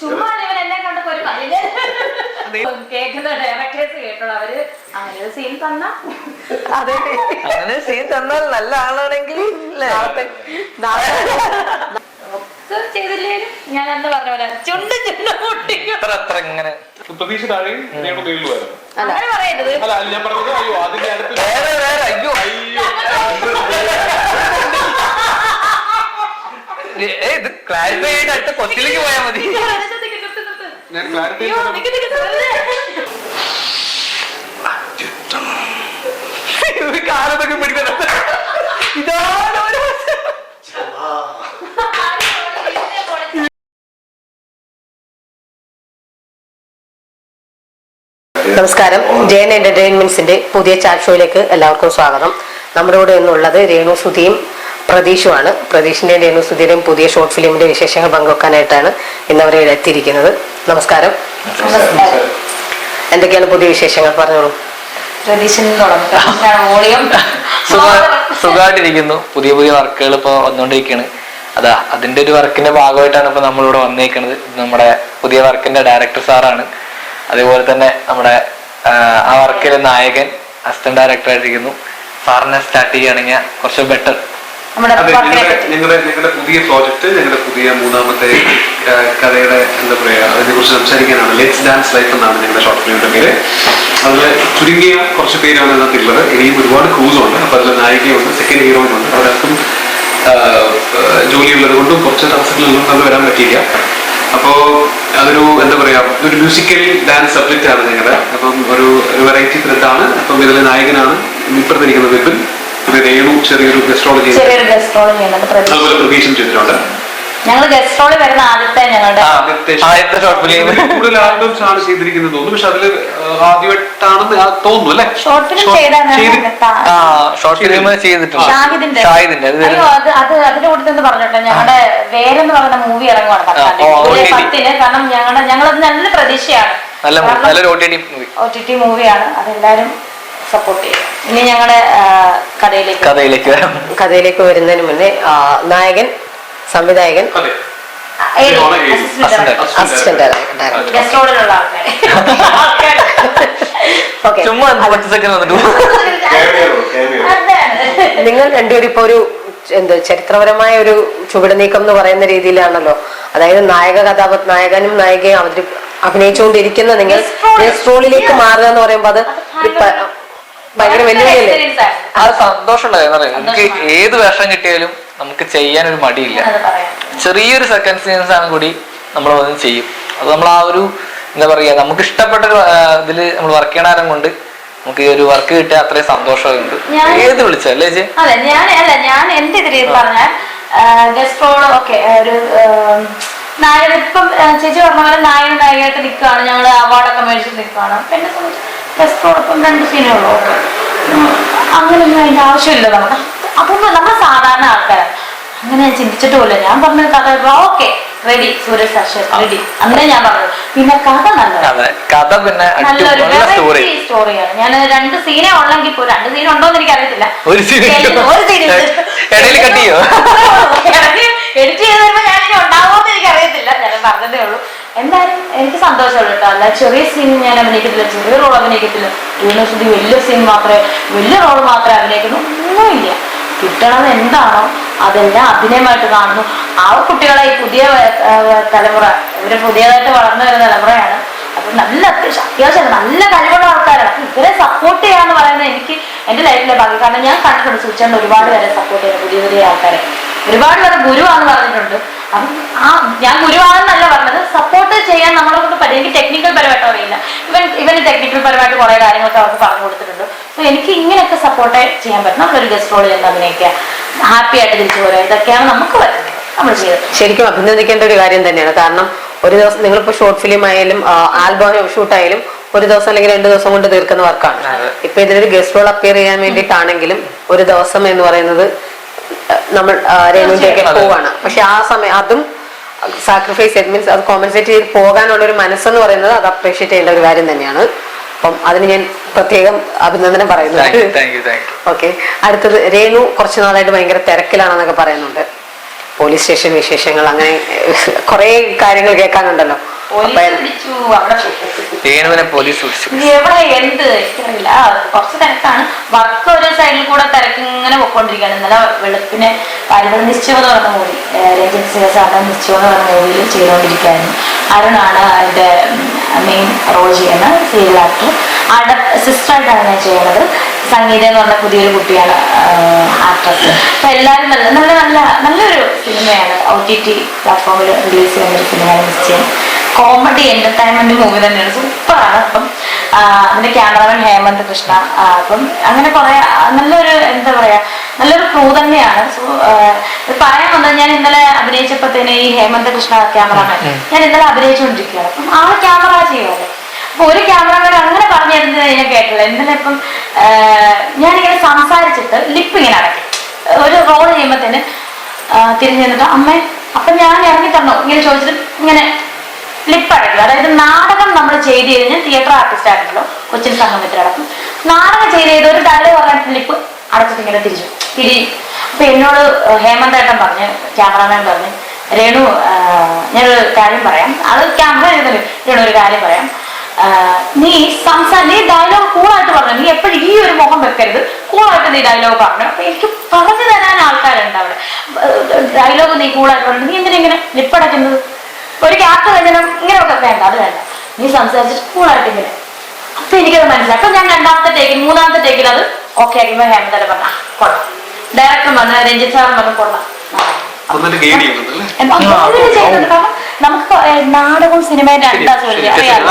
ചുമ്മാ ഇവൻ എന്നെ കണ്ടപ്പോ ഒരു കേൾക്കുന്ന ഡയറക്ടേഴ്സ് കേട്ടോ അവർ അങ്ങനെ ഒരു സീൻ തന്ന? അതെ. അങ്ങനെ സീൻ തന്നാൽ നല്ല ആളാണെങ്കിൽ? ചെയ്തില്ലേലും ഞാൻ എന്താ പറഞ്ഞ പോലെ ചുണ്ട് ചുണ്ട് പൊട്ടിക്കും അത്ര അത്ര ഇങ്ങനെ. പ്രതീക്ഷ താഴെയും അങ്ങനെ പറയരുത്. അല്ല ഞാൻ പറഞ്ഞത് അയ്യോ അതിന്റെ അടുത്ത് വേറെ വേറെ അയ്യോ അയ്യോ. ഇത് ക്ലാരിഫൈ ചെയ്ത് അടുത്ത കൊച്ചിലേക്ക് പോയാൽ മതി. ഞാൻ ക്ലാരിഫൈ കാലത്തൊക്കെ പിടിക്കുന്നത് ഇതാണ് നമസ്കാരം. ജയൻ എന്റർടൈൻമെന്റ്സിന്റെ പുതിയ ചാറ്റ് ഷോയിലേക്ക് എല്ലാവർക്കും സ്വാഗതം. നമ്മുടെ കൂടെ ഇന്നുള്ളത് രേണു സുധിയും പ്രതീഷുമാണ് പ്രതീഷിന്റെ രേണു സുധിയുടെയും പുതിയ ഷോർട്ട് ഫിലിമിന്റെ വിശേഷങ്ങൾ പങ്കുവെക്കാനായിട്ടാണ് ഇന്ന് അവരെ എത്തിയിരിക്കുന്നത്. നമസ്കാരം. എന്തൊക്കെയാണ് പുതിയ വിശേഷങ്ങൾ? പറഞ്ഞോളൂ. സുഖമായിട്ടിരിക്കുന്നു. പുതിയ പുതിയ വർക്കുകൾ ഇപ്പൊ വന്നുകൊണ്ടിരിക്കുകയാണ്. അതാ അതിന്റെ ഒരു വർക്കിന്റെ ഭാഗമായിട്ടാണ് ഇപ്പൊ നമ്മളിവിടെ വന്നേക്കുന്നത് നമ്മുടെ പുതിയ വർക്കിന്റെ ഡയറക്ടർ സാറാണ്. അതേപോലെ തന്നെ നമ്മുടെ ആ, വർക്കിലെ നായകൻ അസിസ്റ്റന്റ് ഡയറക്ടർ ആയിട്ടിരിക്കുന്നു സാറിനെ സ്റ്റാർട്ട് ചെയ്യുകയാണെങ്കിൽ കുറച്ച് ബെറ്റർ ഞങ്ങളുടെ ഞങ്ങളുടെ പുതിയ പ്രോജക്റ്റ് ഞങ്ങളുടെ പുതിയ മൂന്നാമത്തെ കഥയുടെ എന്താ പറയാ അതിനെ കുറിച്ച് സംസാരിക്കാനാണ്. ലെറ്റ്സ് ഡാൻസ് ലൈഫ് എന്നാണ് ഞങ്ങളുടെ ഷോർട്ട് ഫിലിമിന്റെ പേര്. അതിൽ ചുരുങ്ങിയ കുറച്ച് പേരാണ് അതിനകത്തുള്ളത്. ഇനിയും ഒരുപാട് ക്രൂസ് ഉണ്ട്. അപ്പൊ അതിൽ നായികയുണ്ട് സെക്കൻഡ് ഹീറോയിനുണ്ട് അവരൊക്കെ ജോലിയുള്ളത് കൊണ്ടും കുറച്ച് തടസ്സങ്ങളുള്ളതുകൊണ്ട് അത് വരാൻ പറ്റിയില്ല. അപ്പോ അതൊരു എന്താ പറയാ ഒരു മ്യൂസിക്കൽ ഡാൻസ് സബ്ജക്റ്റ് ആണ് ഞങ്ങളുടെ. അപ്പം ഒരു ഒരു വെറൈറ്റി ത്രെഡാണ് അപ്പം ഇതിലെ നായകനാണ് ഇപ്പുറത്തിരിക്കുന്നത് വിപിൻ. ഇത് രേണു ചെറിയൊരു ഗസ്ട്രോളജി ചെറിയൊരു ചെയ്യുന്നുണ്ട് പ്രതീക്ഷ അതുപോലെ പ്രതീക്ഷം ചെയ്തിട്ടുണ്ട് ഞങ്ങൾ ഗസ്റ്റ് റോളിൽ വരുന്ന ആദ്യത്തെ ഞങ്ങളുടെ ആദ്യത്തെ ആദ്യത്തെ ഷോർട്ട് ഫിലിം കൂടുതൽ ആൽബംസ് ആണ് ചെയ്തിരിക്കുന്നത് തോന്നുന്നു. പക്ഷെ അതിൽ ആദ്യമായിട്ടാണെന്ന് ആ തോന്നുന്നു അല്ലേ? ഷോർട്ട് ഫിലിം ഷോർട്ട് ഫിലിം ചെയ്തിട്ടുണ്ട്. ഷാഹിദിന്റെ. ഷാഹിദിന്റെ അത് അയ്യോ അത് അത് അതിന്റെ കൂട്ടത്തിൽ നിന്ന് പറഞ്ഞോട്ടെ. ഞങ്ങളുടെ വേരെന്ന് പറയുന്ന മൂവി ഇറങ്ങുവാണ് പത്താം പത്തിന് കാരണം ഞങ്ങളുടെ ഞങ്ങളത് നല്ല പ്രതീക്ഷയാണ്. നല്ല മൂ- നല്ലൊരു O T T movie O T T മൂവിയാണ് അതെല്ലാരും സപ്പോർട്ട് ചെയ്യും. ഇനി ഞങ്ങളുടെ കഥയിലേക്ക് കഥയിലേക്ക് വരാം. കഥയിലേക്ക് വരുന്നതിന് മുന്നേ നായകൻ സംവിധായകൻ. അസിസ്റ്റന്റ് നിങ്ങൾ രണ്ടുപേരും ഇപ്പൊ ഒരു എന്താ ചരിത്രപരമായ ഒരു ചുവട് നീക്കം എന്ന് പറയുന്ന രീതിയിലാണല്ലോ. അതായത് നായക കഥാപാത്ര നായകനും നായികയും അവതരി അഭിനയിച്ചുകൊണ്ടിരിക്കുന്ന നിങ്ങൾ. റോളിലേക്ക് മാറുക എന്ന് പറയുമ്പോൾ അത് ഭയങ്കര വെല്ലുവിളിയല്ലേ. അത് സന്തോഷമുണ്ടായിരുന്നു എനിക്ക് ഏത് വേഷം കിട്ടിയാലും നമുക്ക് ചെയ്യാൻ ഒരു മടിയില്ല ചെറിയൊരു സെക്കൻഡ് സീൻസ് ആണ് കൂടി നമ്മൾ വന്ന് ചെയ്യും. അത് നമ്മൾ ആ ഒരു എന്താ പറയുക നമുക്ക് ഇഷ്ടപ്പെട്ട ഇതിൽ നമ്മൾ വർക്ക് ചെയ്യണ ആരം കൊണ്ട് നമുക്ക് ഈ ഒരു വർക്ക് കിട്ടിയ അത്രയും സന്തോഷമുണ്ട്. ഏത് വിളിച്ചല്ലേ അതെ ഞാൻ അല്ല ഞാൻ എന്റെ ഇതിൽ പറഞ്ഞാൽ ഒരു നായകൻ ഇപ്പം ചേച്ചി പറഞ്ഞ പോലെ നായകൻ നായികയായിട്ട് നിൽക്കുകയാണ് ഞങ്ങൾ അവാർഡൊക്കെ മേടിച്ച് നിൽക്കുകയാണ് അപ്പൊ എന്നെ ഇപ്പം രണ്ട് ഉള്ളൂ അങ്ങനെയൊന്നും അതിന്റെ ആവശ്യമില്ല നമുക്ക് അതൊന്നും നമ്മൾ സാധാരണ ആൾക്കാരാണ് അങ്ങനെ ഞാൻ ചിന്തിച്ചിട്ടുമില്ല. ഞാൻ പറഞ്ഞ കഥ ഓക്കെ റെഡി സൂര്യസ് സാക്ഷി റെഡി അങ്ങനെ ഞാൻ പറഞ്ഞു. പിന്നെ കഥ നല്ലതാണ് കഥ പിന്നെ നല്ലൊരു സ്റ്റോറി സ്റ്റോറിയാണ് ഞാൻ രണ്ട് സീനേ ഉള്ളെങ്കിൽ പോലും രണ്ട് സീൻ ഉണ്ടോ എന്ന് എനിക്ക് അറിയത്തില്ല ഒരു സീൻ ഇടയിൽ ചെയ്യോ? എഡിറ്റ് ചെയ്ത് വരുമ്പോ ഞാനിനി ഉണ്ടാവുമെന്ന് എനിക്ക് അറിയത്തില്ല ഞാൻ പറഞ്ഞതേ ഉള്ളൂ. എന്തായാലും എനിക്ക് സന്തോഷമുള്ള കേട്ടോ. അല്ല ചെറിയ സീൻ ഞാൻ അഭിനയിക്കത്തില്ല. ചെറിയ റോൾ അഭിനയിക്കത്തില്ല. യൂണിവേഴ്സിറ്റി വലിയ സീൻ മാത്രമേ വലിയ റോൾ മാത്രമേ അഭിനയിക്കുന്നു ഒന്നുമില്ല. കിട്ടണത് എന്താണോ അതെല്ലാം അഭിനയമായിട്ട് കാണുന്നു. ആ കുട്ടികളെ ഈ പുതിയ തലമുറ ഇവർ പുതിയതായിട്ട് വളർന്നു വരുന്ന തലമുറയാണ്. നല്ല അത്യാവശ്യം അത്യാവശ്യം നല്ല കഴിവുള്ള ആൾക്കാരാണ്. അപ്പൊ ഇവരെ സപ്പോർട്ട് ചെയ്യാന്ന് പറയുന്നത് എനിക്ക് എന്റെ ലൈഫിലെ ഭാഗ്യം. കാരണം ഞാൻ കണ്ടിട്ടുണ്ട് സൂചിച്ചാണ്ട് ഒരുപാട് പേരെ സപ്പോർട്ട് ചെയ്യുന്നത് പുതിയ പുതിയ ആൾക്കാരെ. ഒരുപാട് പേര് ഗുരുവാന്ന് പറഞ്ഞിട്ടുണ്ട്. ആ ഞാൻ ഗുരുവാണെന്നല്ല പറഞ്ഞത് സപ്പോർട്ട് ചെയ്യാൻ നമ്മളെ കൊണ്ട് പറ്റും. എനിക്ക് ടെക്നിക്കൽ പരമായിട്ട് അറിയില്ല. ഇവൻ ഇവന് ടെക്നിക്കൽ പരമായിട്ട് കുറെ കാര്യങ്ങളൊക്കെ അവർക്ക് പറഞ്ഞു കൊടുത്തിട്ടുണ്ട്. അപ്പൊ എനിക്ക് ഇങ്ങനെയൊക്കെ സപ്പോർട്ട് ചെയ്യാൻ പറ്റും. നമ്മളൊരു ഗസ്റ്റ് റോൾ ചെയ്യുന്ന അഭിനയിക്കുക. ഹാപ്പി ആയിട്ട് തിരിച്ചു പോരുക ഇതൊക്കെയാണ് നമുക്ക് പറ്റുന്നത്. നമ്മൾ ചെയ്തത് ശരിക്കും അഭിനന്ദിക്കേണ്ട ഒരു കാര്യം തന്നെയാണ്. കാരണം ഒരു ദിവസം നിങ്ങളിപ്പോ ഷോർട്ട് ഫിലിം ആയാലും ആൽബം ഷൂട്ട് ആയാലും ഒരു ദിവസം അല്ലെങ്കിൽ രണ്ട് ദിവസം കൊണ്ട് തീർക്കുന്ന വർക്കാണ്. ഇപ്പൊ ഇതിലൊരു ഗസ്റ്റ് റോൾ അപ്പിയർ ചെയ്യാൻ വേണ്ടിയിട്ടാണെങ്കിലും ഒരു ദിവസം എന്ന് പറയുന്നത് നമ്മൾ അതെ. പോവാണ്. പക്ഷെ ആ സമയം അതും സാക്രിഫൈസ് ചെയ്ത് മീൻസ് അത് കോമ്പൻസേറ്റ് ചെയ്ത് പോകാനുള്ള ഒരു മനസ്സെന്ന് പറയുന്നത് അത് അപ്രീഷിയേറ്റ് ചെയ്യേണ്ട ഒരു കാര്യം തന്നെയാണ്. അപ്പം അതിന് ഞാൻ പ്രത്യേകം അഭിനന്ദനം പറയുന്നു. ഓക്കെ അടുത്തത് രേണു കുറച്ചു നാളായിട്ട് ഭയങ്കര തിരക്കിലാണെന്നൊക്കെ പറയുന്നുണ്ട്. പോലീസ് സ്റ്റേഷൻ വിശേഷങ്ങൾ അങ്ങനെ കുറെ കാര്യങ്ങൾ കേൾക്കാനുണ്ടല്ലോ. പോലീസ് എവിടെ എന്ത്? എനിക്കറിയില്ല. കുറച്ച് തിരക്കാണ്. വർക്ക് ഒരു സൈഡിൽ കൂടെ തിരക്ക് ഇങ്ങനെ പൊക്കോണ്ടിരിക്കുകയാണ് ഇന്നലെ വെളുപ്പിന് പരിപാടി നിശ്ചയം എന്ന് പറഞ്ഞ മൂവി രഞ്ജിത് സിംഗ് സാറിന്റെ നിശ്ചയം എന്ന് പറഞ്ഞ മൂവിയിൽ ചെയ്തുകൊണ്ടിരിക്കുകയായിരുന്നു. അരുണാണ് അതിന്റെ മെയിൻ റോൾ ചെയ്യുന്ന സീരിയൽ ആക്ടർ ആളുടെ സിസ്റ്ററായിട്ടാണ് ഞാൻ ചെയ്യുന്നത്. സംഗീത എന്ന് പറഞ്ഞ പുതിയൊരു കുട്ടിയാണ് ആക്ട്രസ് അപ്പൊ എല്ലാവരും നല്ല സിനിമയാണ് ഒ ടി ടി പ്ലാറ്റ്ഫോമിൽ റിലീസ് ചെയ്യുന്ന ഒരു സിനിമയാണ് നിശ്ചയം കോമഡി എന്റർടൈൻമെന്റ് മൂവി തന്നെയാണ്. സൂപ്പറാണ് അപ്പം. അതിന്റെ ക്യാമറമാൻ ഹേമന്ത് കൃഷ്ണ അപ്പം അങ്ങനെ കുറെ നല്ലൊരു എന്താ പറയാ നല്ലൊരു ക്രൂ തന്നെയാണ്. സോ പറയാൻ വന്നത് ഞാൻ ഇന്നലെ അഭിനയിച്ചപ്പോഴത്തേന് ഈ ഹേമന്ത് കൃഷ്ണ ക്യാമറമാൻ ഞാൻ ഇന്നലെ അഭിനയിച്ചുകൊണ്ടിരിക്കുകയാണ്. അപ്പം ആ ക്യാമറ ചെയ്യുമല്ലോ അപ്പൊ ഒരു ക്യാമറമാൻ അങ്ങനെ പറഞ്ഞു തരുന്നത് ഞാൻ കേട്ടില്ല ഇന്നലെ ഇപ്പം ഞാനിങ്ങനെ സംസാരിച്ചിട്ട് ലിപ്പ് ഇങ്ങനെ അടക്കി ഒരു റോൾ ചെയ്യുമ്പോഴത്തേന് തിരിഞ്ഞു നിന്നിട്ട് അമ്മ അപ്പൊ ഞാൻ ഇറങ്ങി ഇങ്ങനെ ചോദിച്ചിട്ട് ഇങ്ങനെ ലിപ്പ് അടയ്ക്കുക അതായത് നാടകം നമ്മൾ ചെയ്ത് കഴിഞ്ഞ് തിയേറ്റർ ആർട്ടിസ്റ്റ് ആയിട്ടുണ്ടല്ലോ കൊച്ചിൻ സംഗമത്തിലടക്കം നാടകം ചെയ്ത് ചെയ്ത് ഒരു ഡയലോഗ് പറഞ്ഞിട്ട് ലിപ്പ് അടച്ചിട്ട് ഇങ്ങനെ തിരിച്ചു തിരി അപ്പൊ എന്നോട് ഹേമന്തേട്ടൻ പറഞ്ഞു ക്യാമറമാൻ പറഞ്ഞു രേണു ഞാനൊരു കാര്യം പറയാം. അത് ക്യാമറ എഴുതല്ലോ രേണു ഒരു കാര്യം പറയാം. നീ സംസാര നീ ഡയലോഗ് കൂളായിട്ട് പറഞ്ഞു. നീ എപ്പോഴും ഈ ഒരു മുഖം വെക്കരുത്. കൂളായിട്ട് നീ ഡയലോഗ് പറഞ്ഞു. അപ്പൊ എനിക്ക് പറഞ്ഞു തരാൻ ആൾക്കാരുണ്ട് അവിടെ. ഡയലോഗ് നീ കൂളായിട്ടുണ്ട് പറഞ്ഞു നീ എന്തിനാ ഇങ്ങനെ ലിപ്പടക്കുന്നത് ഒരു ക്യാപ്റ്റൻ ഇങ്ങനെ ഒക്കെ വേണ്ട അത് വേണ്ട. നീ സംസാരിച്ചിട്ട് കൂളായിട്ട് ഇങ്ങനെ. അപ്പൊ എനിക്കത് മനസ്സിലായി. അപ്പൊ ഞാൻ രണ്ടാമത്തെ ടേക്കിൽ മൂന്നാമത്തെ ടേക്കിൽ അത് ഓക്കെ ആയി ഹേമന്തര പറഞ്ഞ "ആ, കൊള്ളാം. ഡയറക്ടർ പറഞ്ഞു രഞ്ജിത് സാറും പറഞ്ഞു കൊള്ളാം. നമുക്ക് നാടകവും സിനിമയും രണ്ടാ നാടകം.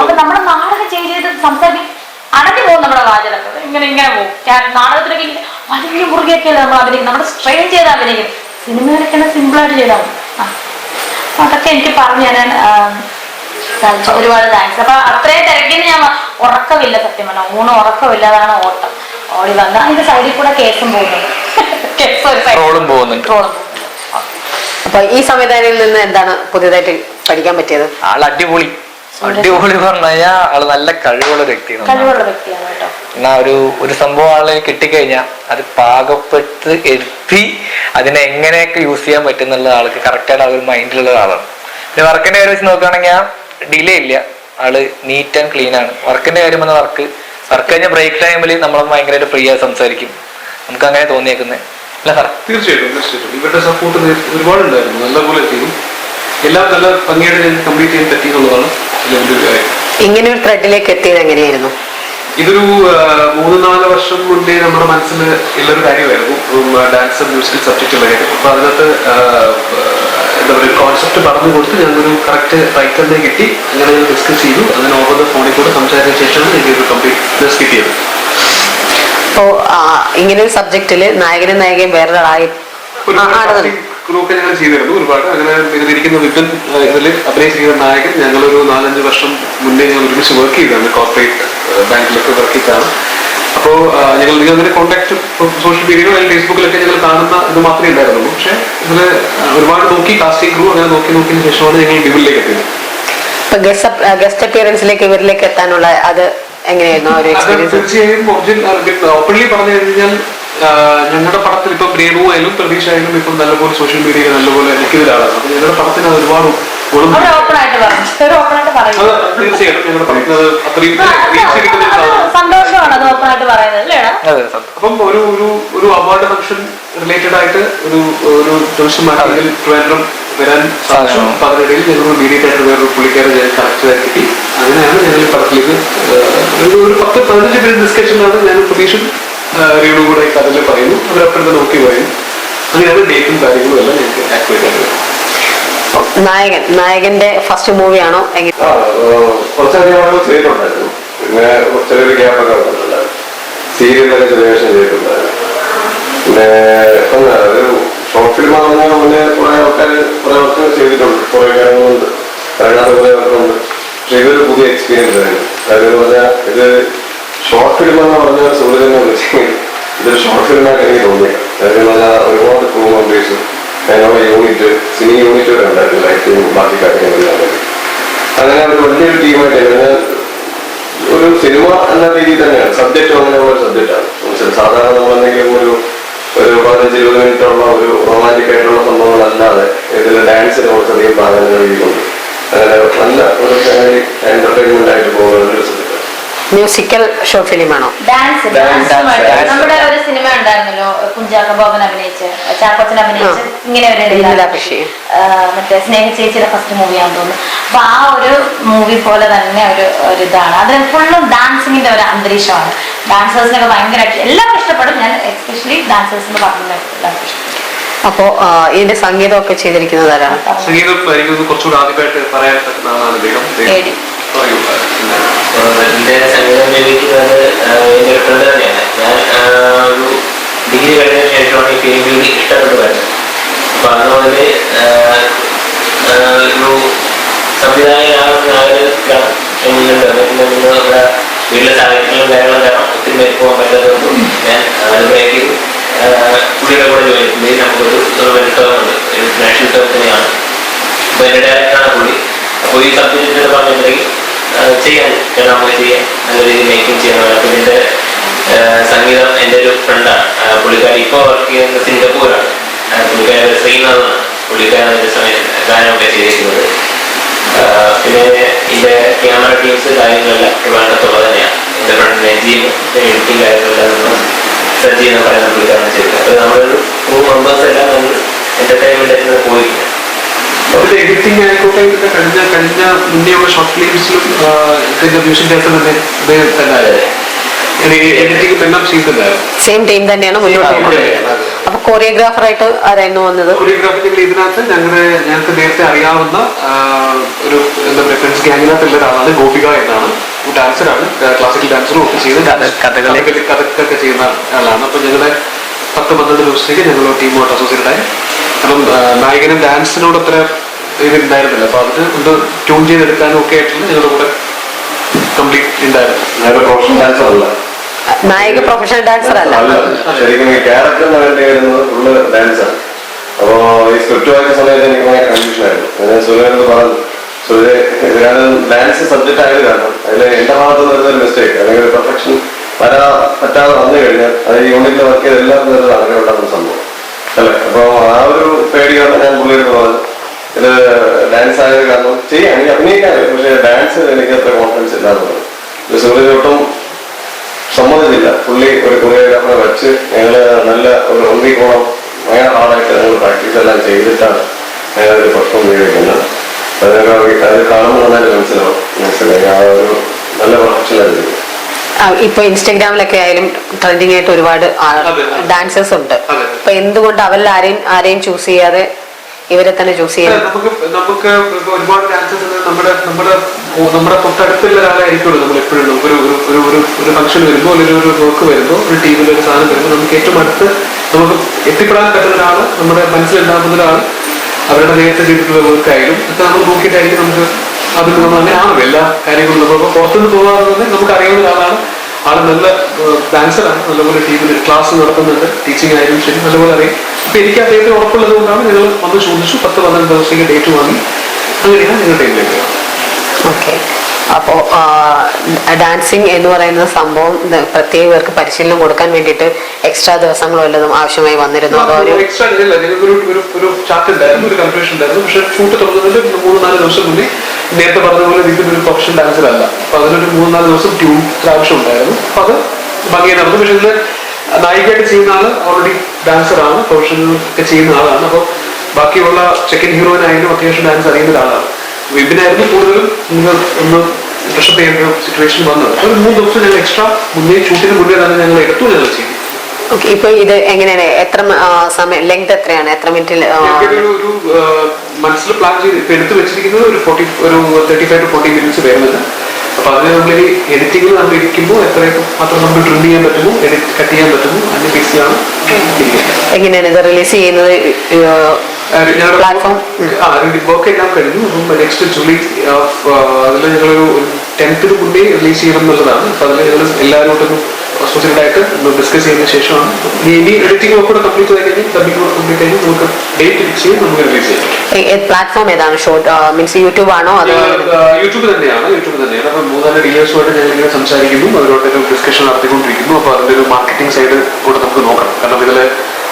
അപ്പൊ നമ്മുടെ നാടകം ചെയ്ത് സംസാരിക്കും. അടഞ്ഞു പോകും നമ്മുടെ വാചകങ്ങൾ. ഇങ്ങനെ ഇങ്ങനെ പോകും. നാടകത്തിലൊക്കെ ഇങ്ങനെ വലിയ മുറുകയൊക്കെയല്ലേ നമ്മൾ അഭിനയിക്കും നമ്മുടെ സ്ട്രെയിൻ ചെയ്ത് അഭിനയിക്കും സിനിമയിലൊക്കെ സിമ്പിളായിട്ട് ചെയ്താൽ മതി. അപ്പൊ അതൊക്കെ എനിക്ക് പറഞ്ഞു ഞാൻ ഒരുപാട് താങ്ക്സ് അപ്പൊ അത്രയും തിരക്കിന് ഞാൻ ഉറക്കമില്ല സത്യം പറഞ്ഞ. ഊണ് ഉറക്കമില്ലാതാണ് ഓട്ടം. ഓടി വന്ന അതിന്റെ സൈഡിൽ കൂടെ കേസും പോകുന്നുണ്ട്. ട്രോളും ട്രോളും അപ്പൊ ഈ സംവിധാനയിൽ നിന്ന് എന്താണ് പുതിയതായിട്ട് പഠിക്കാൻ പറ്റിയത്? ആൾ അടിപൊളി അടിപൊളി പറഞ്ഞു കഴിഞ്ഞാൽ ആൾ നല്ല കഴിവുള്ള വ്യക്തിയാണ്. കഴിവുള്ള വ്യക്തിയാണ് കേട്ടോ. എന്നാ ഒരു ഒരു സംഭവം ആളെ കിട്ടിക്കഴിഞ്ഞാൽ അത് പാകപ്പെട്ട് എത്തി അതിനെ എങ്ങനെയൊക്കെ യൂസ് ചെയ്യാൻ പറ്റുന്നുള്ള ആൾക്ക് കറക്റ്റായിട്ട് ആ ഒരു മൈൻഡിലുള്ള ആളാണ് പിന്നെ വർക്കിന്റെ കാര്യം വെച്ച് നോക്കുകയാണെങ്കിൽ ആ ഡിലേ ഇല്ല. ആൾ നീറ്റ് ആൻഡ് ക്ലീൻ ആണ്. വർക്കിന്റെ കാര്യം വന്ന വർക്ക് വർക്ക് കഴിഞ്ഞ ബ്രേക്ക് ടൈമിൽ നമ്മൾ ഭയങ്കരമായിട്ട് ഫ്രീ ആയി സംസാരിക്കും. നമുക്ക് അങ്ങനെ തോന്നിയേക്കുന്നത് അല്ല സാർ തീർച്ചയായിട്ടും തീർച്ചയായിട്ടും. ഇവരുടെ സപ്പോർട്ട് ഒരുപാടുണ്ടായിരുന്നു. നല്ലപോലെ ചെയ്തു. എല്ലാം നല്ല ഭംഗിയായിട്ട് ഞങ്ങൾക്ക് കംപ്ലീറ്റ് ചെയ്യാൻ പറ്റി എന്നുള്ളതാണ് കാര്യം. ഇങ്ങനെ ഒരു ത്രെഡിലേക്ക് എത്തിയത് എങ്ങനെയായിരുന്നു? ഇതൊരു മൂന്ന് നാല് വർഷം മുന്നേ നമ്മുടെ മനസ്സിൽ ഉള്ളൊരു കാര്യമായിരുന്നു. ഡാൻസ് മ്യൂസിക്കൽ സബ്ജക്റ്റ് ഉള്ളതായിരുന്നു കാര്യം അപ്പൊ അതിനകത്ത് എന്താ പറയുക കോൺസെപ്റ്റ് പറഞ്ഞു കൊടുത്ത് ഞങ്ങളൊരു കറക്റ്റ് റൈറ്ററിനെ കിട്ടി. അങ്ങനെ ഞങ്ങൾ ഡിസ്കസ് ചെയ്തു. അങ്ങനെ ഓരോ ഫോണിൽ കൂടെ സംസാരിച്ച ശേഷമാണ് എനിക്ക് ഒരു കംപ്ലീറ്റ് കിട്ടിയത്. അപ്പോ ആ, ഇങ്ങനെ ഒരു സബ്ജക്റ്റിൽ നായകനും നായികയും വേറൊരാളായി ഗ്രൂപ്പ് ഞങ്ങൾ ചെയ്തിരുന്നു ഒരുപാട് അങ്ങനെ ഇതിരിക്കുന്ന വിപിൻ ഇതിൽ അഭിനയിച്ചിരിക്കുന്ന നായകൻ ഞങ്ങളൊരു നാലഞ്ച് വർഷം മുന്നേ ഞങ്ങൾ ഒരുമിച്ച് വർക്ക് ചെയ്തതാണ് കോർപ്പറേറ്റ് ബാങ്കിലൊക്കെ വർക്ക് ചെയ്താണ് അപ്പോൾ ഞങ്ങൾ നിങ്ങൾ അതിന്റെ കോൺടാക്ട് സോഷ്യൽ മീഡിയയിലോ അല്ലെങ്കിൽ ഫേസ്ബുക്കിലൊക്കെ ഞങ്ങൾ കാണുന്ന ഇത് മാത്രമേ ഉണ്ടായിരുന്നുള്ളൂ പക്ഷേ ഇതിൽ ഒരുപാട് നോക്കി കാസ്റ്റിംഗ് ഗ്രൂ അങ്ങനെ നോക്കി നോക്കിയതിന് ശേഷമാണ് ഞങ്ങൾ വിപിനിലേക്ക് എത്തിയത് ഗസ്റ്റ് അപ്പിയറൻസിലേക്ക് ഇവരിലേക്ക് എത്താനുള്ള അത് എങ്ങനെയായിരുന്നു തീർച്ചയായും ഓപ്പൺലി പറഞ്ഞു കഴിഞ്ഞാൽ ഞങ്ങളുടെ പടത്തിൽ ഇപ്പം രേണു ആയാലും പ്രതീക്ഷ ആയാലും ഇപ്പം നല്ലപോലെ സോഷ്യൽ മീഡിയയിൽ നല്ലപോലെ ഒരാളാണ് അപ്പൊ ഞങ്ങളുടെ പടത്തിന് അത് ഒരുപാട് തീർച്ചയായിട്ടും ഞങ്ങളുടെ പടത്തിന് അത് അത്രയും അപ്പം ഒരു ഒരു ഒരു അവാർഡ് ഫംഗ്ഷൻ റിലേറ്റഡ് ആയിട്ട് ഒരു ഒരു ദിവസം മാറ്റിയിൽ ട്രിവാൻഡ്രം വരാൻ സാധിച്ചു. അപ്പൊ അതിനിടയിൽ ഞങ്ങൾ ഇമ്മീഡിയറ്റ് ആയിട്ട് വേറൊരു പുള്ളിക്കാരെ ഞാൻ കറക്റ്റ് ആയി കിട്ടി. അങ്ങനെയാണ് ഞങ്ങൾ ഈ പടത്തിലേക്ക് ഒരു ഒരു പത്ത് പതിനഞ്ച് ഡിസ്കഷൻ ആണ് ഞാൻ പ്രതീക്ഷ രേണു കൂടെ കഥയിൽ പറയുന്നു. അവരപ്പുറത്ത് നോക്കി പറയുന്നു അങ്ങനെയാണ് ഡേറ്റും കാര്യങ്ങളും എല്ലാം ഞങ്ങൾക്ക് ആക്ടിവേറ്റ് ആയത് നായകൻ. നായകന്റെ ഫസ്റ്റ് മൂവിയാണോ എങ്ങനെ കുറച്ചധികം ചെയ്തിട്ടുണ്ടായിരുന്നു പിന്നെ ചെറിയൊരു ഗ്യാപ്പൊക്കെ വന്നിട്ടുണ്ടായിരുന്നു സീരിയലൊക്കെ ചെറിയ വേഷം ചെയ്തിട്ടുണ്ടായിരുന്നു. പിന്നെ ഒരു ഷോർട്ട് ഫിലിം ആണെന്ന് മുന്നേ കുറെ ആൾക്കാർ കുറെ വർഷം ചെയ്തിട്ടുണ്ട്. കുറെ കാര്യങ്ങളുണ്ട്. അറിയാത്ത കുറെ വർക്കുണ്ട് പക്ഷെ ഇതൊരു പുതിയ എക്സ്പീരിയൻസ് ആയിരുന്നു. കാര്യം എന്ന് പറഞ്ഞാൽ ഇത് ഷോർട്ട് ഫിലിം എന്ന് വിളിച്ചെങ്കിൽ ഇതൊരു ഷോർട്ട് ഫിലിമായിട്ട് എനിക്ക് തോന്നിയത് അതായത് പറഞ്ഞാൽ ഒരുപാട് ക്രൂ മെമ്പേഴ്സും അതിനുള്ള യൂണിറ്റ് സിനി യൂണിറ്റ് വരെ ഉണ്ടായിരുന്നു ലൈറ്റിങ്ങും ബാക്കി കാര്യങ്ങളെല്ലാം കൂടി. അങ്ങനെ ഒരു വലിയൊരു ടീമായിട്ട് കഴിഞ്ഞാൽ ഒരു സിനിമ എന്ന രീതിയിൽ തന്നെയാണ്. സബ്ജക്റ്റ് അങ്ങനെയുള്ള ഒരു സബ്ജക്റ്റാണ് സാധാരണ നമ്മൾ എന്തെങ്കിലും ഒരു ഒരു പതിനഞ്ച് ഇരുപത് മിനിറ്റ് ഉള്ള ഒരു റൊമാന്റിക് ആയിട്ടുള്ള സംഭവങ്ങളല്ലാതെ ഇതിൽ ഡാൻസിന് കുറച്ചധികം പ്രാധാന്യം നൽകിയിട്ടുണ്ട്. അങ്ങനെ നല്ല ഒരു ഫാമിലി എന്റർടൈൻമെന്റ് ആയിട്ട് പോകുന്ന ഒരു മ്യൂസിക്കൽ ഷോ ഫിലിമാണോ ഡാൻസ് ഡാൻസ്. നമ്മുടെ ഒരു സിനിമ ഉണ്ടായിരുന്നല്ലോ കുഞ്ചാക്ക ബോബൻ അഭിനയിച്ച് ചാക്കോച്ചൻ അഭിനയിച്ച്. ഇങ്ങനെ ഒരു മറ്റേ സ്നേഹ ചേച്ചിയുടെ ഫസ്റ്റ് മൂവിയാണെന്ന് തോന്നുന്നു. അപ്പൊ ആ ഒരു മൂവി പോലെ തന്നെ ഒരു ഒരു ഇതാണ്. അത് ഫുള്ളും ഡാൻസിങ്ങിന്റെ ഒരു അന്തരീക്ഷമാണ്. ഡാൻസേഴ്സിനൊക്കെ ഭയങ്കരമായിട്ട് എല്ലാവരും ഇഷ്ടപ്പെടും. ഞാൻ എസ്പെഷ്യലി ഡാൻസേഴ്സിന് പറഞ്ഞു അപ്പോ ഇതിന്റെ സംഗീതമൊക്കെ ചെയ്തിരിക്കുന്നത് ആരാണ്? സംഗീതം എനിക്ക് കുറച്ചുകൂടി ആദ്യമായിട്ട് പറയാൻ പറ്റുന്നതാണ് അദ്ദേഹം. പറയൂ. എന്റെ സംഗീതം ലഭിക്കുന്നത് ഒരു ഫ്രണ്ട് തന്നെയാണ്. ഞാൻ ഒരു ഡിഗ്രി കഴിഞ്ഞതിന് ശേഷമാണ് ഈ ഫീൽഡിൽ ഇഷ്ടപ്പെട്ടു വരുന്നത്. അപ്പൊ അന്ന് ഒരു സംവിധായകനാകുന്ന ഞാൻ മുന്നോട്ട് വന്നത് പിന്നെ നിന്ന് നമ്മുടെ വീട്ടിലെ സാഹചര്യങ്ങളും കാര്യങ്ങളും കാരണം ഒത്തിരി പേര് പോകാൻ പറ്റാത്തതുകൊണ്ടും ഞാൻ അതിലേക്ക് പുള്ളിയുടെ കൂടെ ജോലി ചെയ്യും നമുക്കൊരു ഒരു നാഷണൽ ടേം തന്നെയാണ്. അപ്പൊ എന്റെ ഡയറക്ടറാണ് പുള്ളി. അപ്പോൾ ഈ സബ്ജക്റ്റിന്റെ പറഞ്ഞിട്ടുണ്ടെങ്കിൽ ചെയ്യാൻ നമുക്ക് ചെയ്യാം നല്ല രീതിയിൽ മേക്കിംഗ് ചെയ്യണം പിന്നെ സംഗീതം എന്റെ ഒരു ഫ്രണ്ടാണ് പുള്ളിക്കാരി ഇപ്പോൾ വർക്ക് ചെയ്യുന്നത് സിംഗപ്പൂരാണ്. പുള്ളിക്കാരി ശ്രീനാഥാണ്. പുള്ളിക്കാരൻ ഒരു സമയം ഗാനമൊക്കെ ചെയ്തിരിക്കുന്നത്. പിന്നെ എന്റെ ക്യാമറ ടീംസ് കാര്യങ്ങളെല്ലാം ട്രിവാൻഡ്രത്തുള്ളത് തന്നെയാണ് എന്റെ ഫ്രണ്ട് നജീം എഡിറ്റിംഗ് കാര്യങ്ങളെല്ലാം സജ്ജി എന്ന് പറയുന്ന പുള്ളിക്കാരൻ ചെയ്തത് അപ്പോൾ നമ്മളൊരു ടൂ മെമ്പേഴ്സ് എല്ലാം നമ്മൾ എന്റർടൈൻമെന്റ് പോയിരിക്കുന്നത് അതിന്റെ എഡിറ്റിംഗ് ആയിക്കോട്ടെ ഇതിന്റെ കഴിഞ്ഞ കഴിഞ്ഞ മുന്നേയുള്ള ഷോർട്ട് ഫിലിംസിലും ഇതിന്റെ മ്യൂസിക് ഡയറക്ടർ തന്നെ അദ്ദേഹം തന്നെ എഡിറ്റിംഗ് എല്ലാം ചെയ്തിട്ടുണ്ടായിരുന്നു സെയിം ടീം തന്നെയാണ് മുന്നോട്ട് Same പോകുന്നത് team, അതെ. അപ്പൊ കൊറിയോഗ്രാഫറായിട്ട് ആരായിരുന്നു വന്നത്? കൊറിയോഗ്രാഫിക്കൽ ഇതിനകത്ത് ഞങ്ങളുടെ ഞങ്ങൾക്ക് നേരത്തെ അറിയാവുന്ന ഒരു എന്താ പറയുക ഫ്രണ്ട്സ് ഗ്യാങ്ങിനകത്തുള്ള ഒരാളാണ് ഗോപിക എന്നാണ്. ഡാൻസറാണ് ക്ലാസിക്കൽ ഡാൻസറും ഒക്കെ ചെയ്ത് കഥ- കഥകളി. കഥകളി കഥക്കൊക്കെ ചെയ്യുന്ന ആളാണ്. അപ്പൊ ഞങ്ങളുടെ പത്ത് പന്ത്രണ്ട് ദിവസത്തേക്ക് ഞങ്ങൾ ടീമുമായിട്ട് അസോസിയേറ്റ് ആയി. അപ്പം നായകനും ഡാൻസിനോട് അത്ര ഇതുണ്ടായിരുന്നില്ല. അപ്പൊ അത് ഒന്ന് ട്യൂൺ ചെയ്തെടുക്കാനും ഒക്കെ ആയിട്ടുള്ള ഞങ്ങളുടെ കൂടെ കംപ്ലീറ്റ് ഉണ്ടായിരുന്നു. ഞാനൊരു പ്രൊഫഷണൽ ഡാൻസർ അല്ല. നായക പ്രൊഫഷണൽ ഡാൻസർ അല്ല. ശരിക്കും ഈ ക്യാരക്ടറിന് വേണ്ടി വരുന്നത് ഫുള്ള് ഡാൻസാണ് അപ്പോ ഈ സ്ക്രിപ്റ്റ് വായിച്ച സമയത്ത് എനിക്ക് ഭയങ്കര കൺഫ്യൂഷൻ ആയിരുന്നു. ഞാൻ സുരേന്ദ്ര പറഞ്ഞു സുരേ ഞാൻ ഡാൻസ് സബ്ജക്റ്റ് ആയത് കാരണം അതിൽ എന്റെ ഭാഗത്ത് നിന്ന് വരുന്ന ഒരു മിസ്റ്റേക്ക് അല്ലെങ്കിൽ പെർഫെക്ഷൻ വരാ പറ്റാതെ വന്നു കഴിഞ്ഞാൽ അത് യൂണിറ്റിൽ വർക്ക് ചെയ്ത് എല്ലാവർക്കും വരുന്നത് അങ്ങനെ ഉണ്ടാകുന്ന സംഭവം. അല്ലേ? അപ്പൊ ആ ഒരു പേടിയാണ് ഞാൻ പുള്ളിയോട് പറഞ്ഞത്. ഇത് ഡാൻസ് ആയത് കാരണം ചെയ്യാം എനിക്ക് അഭിനയിക്കാൻ പക്ഷേ ഡാൻസ് എനിക്ക് അത്ര കോൺഫിഡൻസ് ഇല്ലാന്ന് പറഞ്ഞു സൂര്യ ഒട്ടും സമ്മതിച്ചില്ല. പുള്ളി ഒരു കൊറിയോഗ്രാഫറെ വെച്ച് ഞങ്ങൾ നല്ല ഒരു ഒന്നിക്കോളം ഭയങ്കര ഹാർഡായിട്ട് ഞങ്ങൾ പ്രാക്ടീസ് എല്ലാം ചെയ്തിട്ടാണ് ഞങ്ങൾ ഒരു പെർഫോം ചെയ്തിരിക്കുന്നത്. അതിനൊക്കെ അത് കാണുമ്പോൾ നന്നായിട്ട് മനസ്സിലാവും. മനസ്സിലായി. ആ ഒരു നല്ല പ്രൊഫഷണലായിരുന്നു ഇപ്പൊ ഇൻസ്റ്റഗ്രാമിലൊക്കെ ആയാലും ട്രെൻഡിങ് ആയിട്ട് ഒരുപാട് ഡാൻസേഴ്സ് ഉണ്ട്. അപ്പൊ എന്തുകൊണ്ട് അവരിൽ ആരെയും ആരെയും ചൂസ് ചെയ്യാതെ ഇവരെ തന്നെ ചൂസ് ചെയ്യാം ചെയ്യാൻ നമുക്ക് നമുക്ക് ഒരുപാട് ചാൻസസ് നമ്മുടെ നമ്മുടെ നമ്മുടെ തൊട്ടടുത്തുള്ള ഒരാളായിരിക്കുമല്ലോ നമ്മൾ എപ്പോഴും ഒരു ഒരു ഒരു ഒരു ഒരു ഫംഗ്ഷൻ വരുമ്പോൾ അല്ലെങ്കിൽ ഒരു വർക്ക് വരുമ്പോൾ ഒരു ടീമിൽ ഒരു സാധനം വരുമ്പോൾ നമുക്ക് ഏറ്റവും അടുത്ത് നമുക്ക് എത്തിപ്പെടാൻ പറ്റുന്ന ഒരാൾ നമ്മുടെ മനസ്സിലുണ്ടാകുന്ന ഒരാൾ അവരുടെ നേരത്തെ ചെയ്തിട്ടുള്ള വർക്ക് ആയാലും അത് നമ്മൾ നോക്കിയിട്ടായിരിക്കും നമുക്ക് അതിൽ നമ്മൾ അങ്ങനെയാണല്ലോ എല്ലാ കാര്യങ്ങളും നമ്മൾ പുറത്തുനിന്ന് പോകാതെ തന്നെ നമുക്ക് അറിയാവുന്ന ഒരാളാണ് ആൾ നല്ല ഡാൻസറാണ് നല്ലപോലെ ടീമിൽ ക്ലാസ് നടത്തുന്നുണ്ട്. ടീച്ചിങ് ആയാലും ശരി നല്ലപോലെ അറിയാം. അപ്പൊ എനിക്ക് അദ്ദേഹത്തിന് ഉറപ്പുള്ളത് കൊണ്ടാണ് ഞങ്ങൾ വന്ന് ചോദിച്ചു. പത്ത് പന്ത്രണ്ട് ദിവസത്തേക്ക് ഡേറ്റ് വാങ്ങി. അങ്ങനെയാണ് ഞങ്ങൾ ടൈമിലേക്ക് ഓക്കെ അപ്പോ ഡാൻസിങ് എന്ന് പറയുന്ന സംഭവം പ്രത്യേക പേർക്ക് പരിശീലനം കൊടുക്കാൻ വേണ്ടിയിട്ട് എക്സ്ട്രാ ദിവസങ്ങൾ വല്ലതും ആവശ്യമായി വന്നിരുന്നു? അതോ ഒരു എക്സ്ട്രാ ഒരു ഒരു ഒരു ചാർട്ട് ഉണ്ടായിരുന്നു ഒരു കൺഫ്യൂഷൻ ഉണ്ടായിരുന്നു. പക്ഷെ ഷൂട്ട് തുടങ്ങുന്നതിന്റെ മൂന്ന് നാല് ദിവസം മുന്നേ നേരത്തെ പറഞ്ഞതുപോലെ വീട്ടിൽ ഒരു പ്രൊഫഷണൽ ഡാൻസർ അല്ല അപ്പൊ അതിനൊരു മൂന്നാൽ നാല് ദിവസം ട്യൂൺ ആവശ്യം ഉണ്ടായിരുന്നു. അപ്പൊ അത് ഭംഗിയായി നടന്നു പക്ഷെ ഇതിൽ നായികയായിട്ട് ചെയ്യുന്ന ആൾ ഓൾറെഡി ഡാൻസർ ആണ് പ്രൊഫഷണൽ ഒക്കെ ചെയ്യുന്ന ആളാണ്. അപ്പോൾ ബാക്കിയുള്ള സെക്കൻഡ് ഹീറോയിനായാലും അത്യാവശ്യം ഡാൻസ് അറിയുന്ന ഒരാളാണ്. വിപിനായിരുന്നു കൂടുതലും നിങ്ങൾ ഒന്ന് ഡ്രഷപ്പ് ചെയ്യേണ്ട സിറ്റുവേഷൻ വന്നത്. ഒരു മൂന്ന് ദിവസം ഞങ്ങൾ എക്സ്ട്രാ മുന്നേ ഷൂട്ടിന് മുന്നേ തന്നെ ഞങ്ങൾ എടുത്തു ഞങ്ങൾ ചെയ്തു. ഓക്കെ ഇപ്പൊ ഇത് എങ്ങനെയാണ്? എത്ര സമയം ലെങ്ത് എത്രയാണ്? എത്ര മിനിറ്റിൽ മനസ്സിൽ പ്ലാൻ ചെയ്ത് ഇപ്പൊ എടുത്തു വെച്ചിരിക്കുന്നത് ഒരു ഫോർട്ടി ഒരു thirty five to forty minutes വരുന്നത് അപ്പൊ അതിന് നമ്മൾ എഡിറ്റിംഗിൽ നമ്മൾ ഇരിക്കുമ്പോൾ എത്രയൊക്കെ മാത്രം നമുക്ക് ഡ്രിൽ ചെയ്യാൻ പറ്റുമോ എഡിറ്റ് കട്ട് ചെയ്യാൻ പറ്റുമോ അതിന്റെ ബേസിലാണ് എങ്ങനെയാണ് ഇത് റിലീസ് ചെയ്യുന്നത്? പ്ലാറ്റ്ഫോം ആ വർക്ക് എല്ലാം കഴിഞ്ഞു. നെക്സ്റ്റ് ജൂലൈ അതിൽ ഞങ്ങളൊരു ടെൻത്തിന് മുന്നേ റിലീസ് ചെയ്യണം എന്നുള്ളതാണ്. അപ്പൊ അതിൽ ഞങ്ങൾ എല്ലാവരോട്ടൊന്ന് ആയിട്ട് ഡിസ്കസ് ചെയ്തതിന് ശേഷമാണ്. ഇനി ബി എഡിറ്റിംഗ് ഒക്കെ കൂടെ കംപ്ലീറ്റ് ആയി കഴിഞ്ഞ് ഡബിംഗ് കൂടെ കംപ്ലീറ്റ് ആയി നമുക്ക് ഡേറ്റ് ഫിക്സ് ചെയ്ത് നമുക്ക് റിലീസ് ചെയ്യാം. പ്ലാറ്റ്ഫോം ഏതാണ്? ഷോർട്ട് മീൻസ് യൂട്യൂബ് ആണോ അതോ യൂട്യൂബ് തന്നെയാണ് യൂട്യൂബ് തന്നെയാണ്. അപ്പം മൂന്നാൽ ഡീലേഴ്സുമായിട്ട് ഞാൻ ഇങ്ങനെ സംസാരിക്കുന്നു. അവരോട്ടൊരു ഡിസ്കഷൻ നടത്തിക്കൊണ്ടിരിക്കുന്നു. അപ്പോൾ അതിന്റെ ഒരു മാർക്കറ്റിംഗ് സൈഡ് കൂടെ നമുക്ക് നോക്കണം കാരണം ഇതിൽ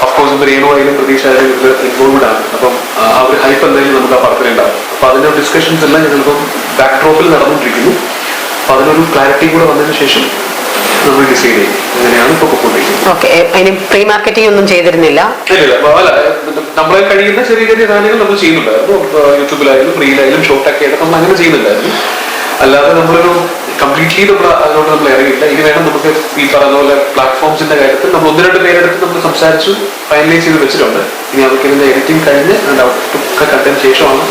അഫ്കോഴ്സ് ഇപ്പോൾ രേണു ആയാലും പ്രതീക്ഷ ആയാലും ഇതിൽ ഇൻവോൾവ്ഡ് ആണ്. അപ്പം ആ ആ ഒരു ഹൈപ്പ് എന്തായാലും നമുക്ക് ആ പടത്തിലുണ്ടാവും അപ്പോൾ അതിന്റെ ഡിസ്കഷൻസ് എല്ലാം ഞങ്ങളിപ്പം ബാക്ക് ഡ്രോപ്പിൽ നടന്നുകൊണ്ടിരിക്കുന്നു. അപ്പോൾ അതിനൊരു ക്ലാരിറ്റി കൂടെ വന്നതിന് ശേഷം അങ്ങനെയാണ് പൊക്കോണ്ടിരിക്കുന്നത്. ഓക്കെ അതിന് പ്രീ മാർക്കറ്റിംഗ് ഒന്നും ചെയ്തിരുന്നില്ല? അല്ല നമ്മളെ കഴിയുന്ന ചെറിയ ചെറിയ കാര്യങ്ങൾ നമ്മൾ ചെയ്യുന്നുണ്ടായിരുന്നു. യൂട്യൂബിലായാലും റീലായാലും ഷോർട്ടൊക്കെ ആയിട്ട് നമ്മൾ അങ്ങനെ ചെയ്യുന്നുണ്ടായിരുന്നു. അല്ലാതെ നമ്മളൊരു കംപ്ലീറ്റ്ലി നമ്മൾ അതിനോട് നമ്മൾ ഇറങ്ങിയില്ല ഇനി വേണം നമുക്ക് ഈ പറയുന്ന പോലെ പ്ലാറ്റ്ഫോംസിന്റെ കാര്യത്തിൽ നമ്മൾ ഒന്ന് രണ്ട് പേരെടുത്ത് നമ്മൾ സംസാരിച്ചു ഫൈനലൈസ് ചെയ്ത് വെച്ചിട്ടുണ്ട്. ഇനി അവർക്ക് ഇതിന്റെ എഡിറ്റിംഗ് കഴിഞ്ഞ് ഒക്കെ ഔട്ട്പുട്ട് കണ്ടതിന് ശേഷമാണ്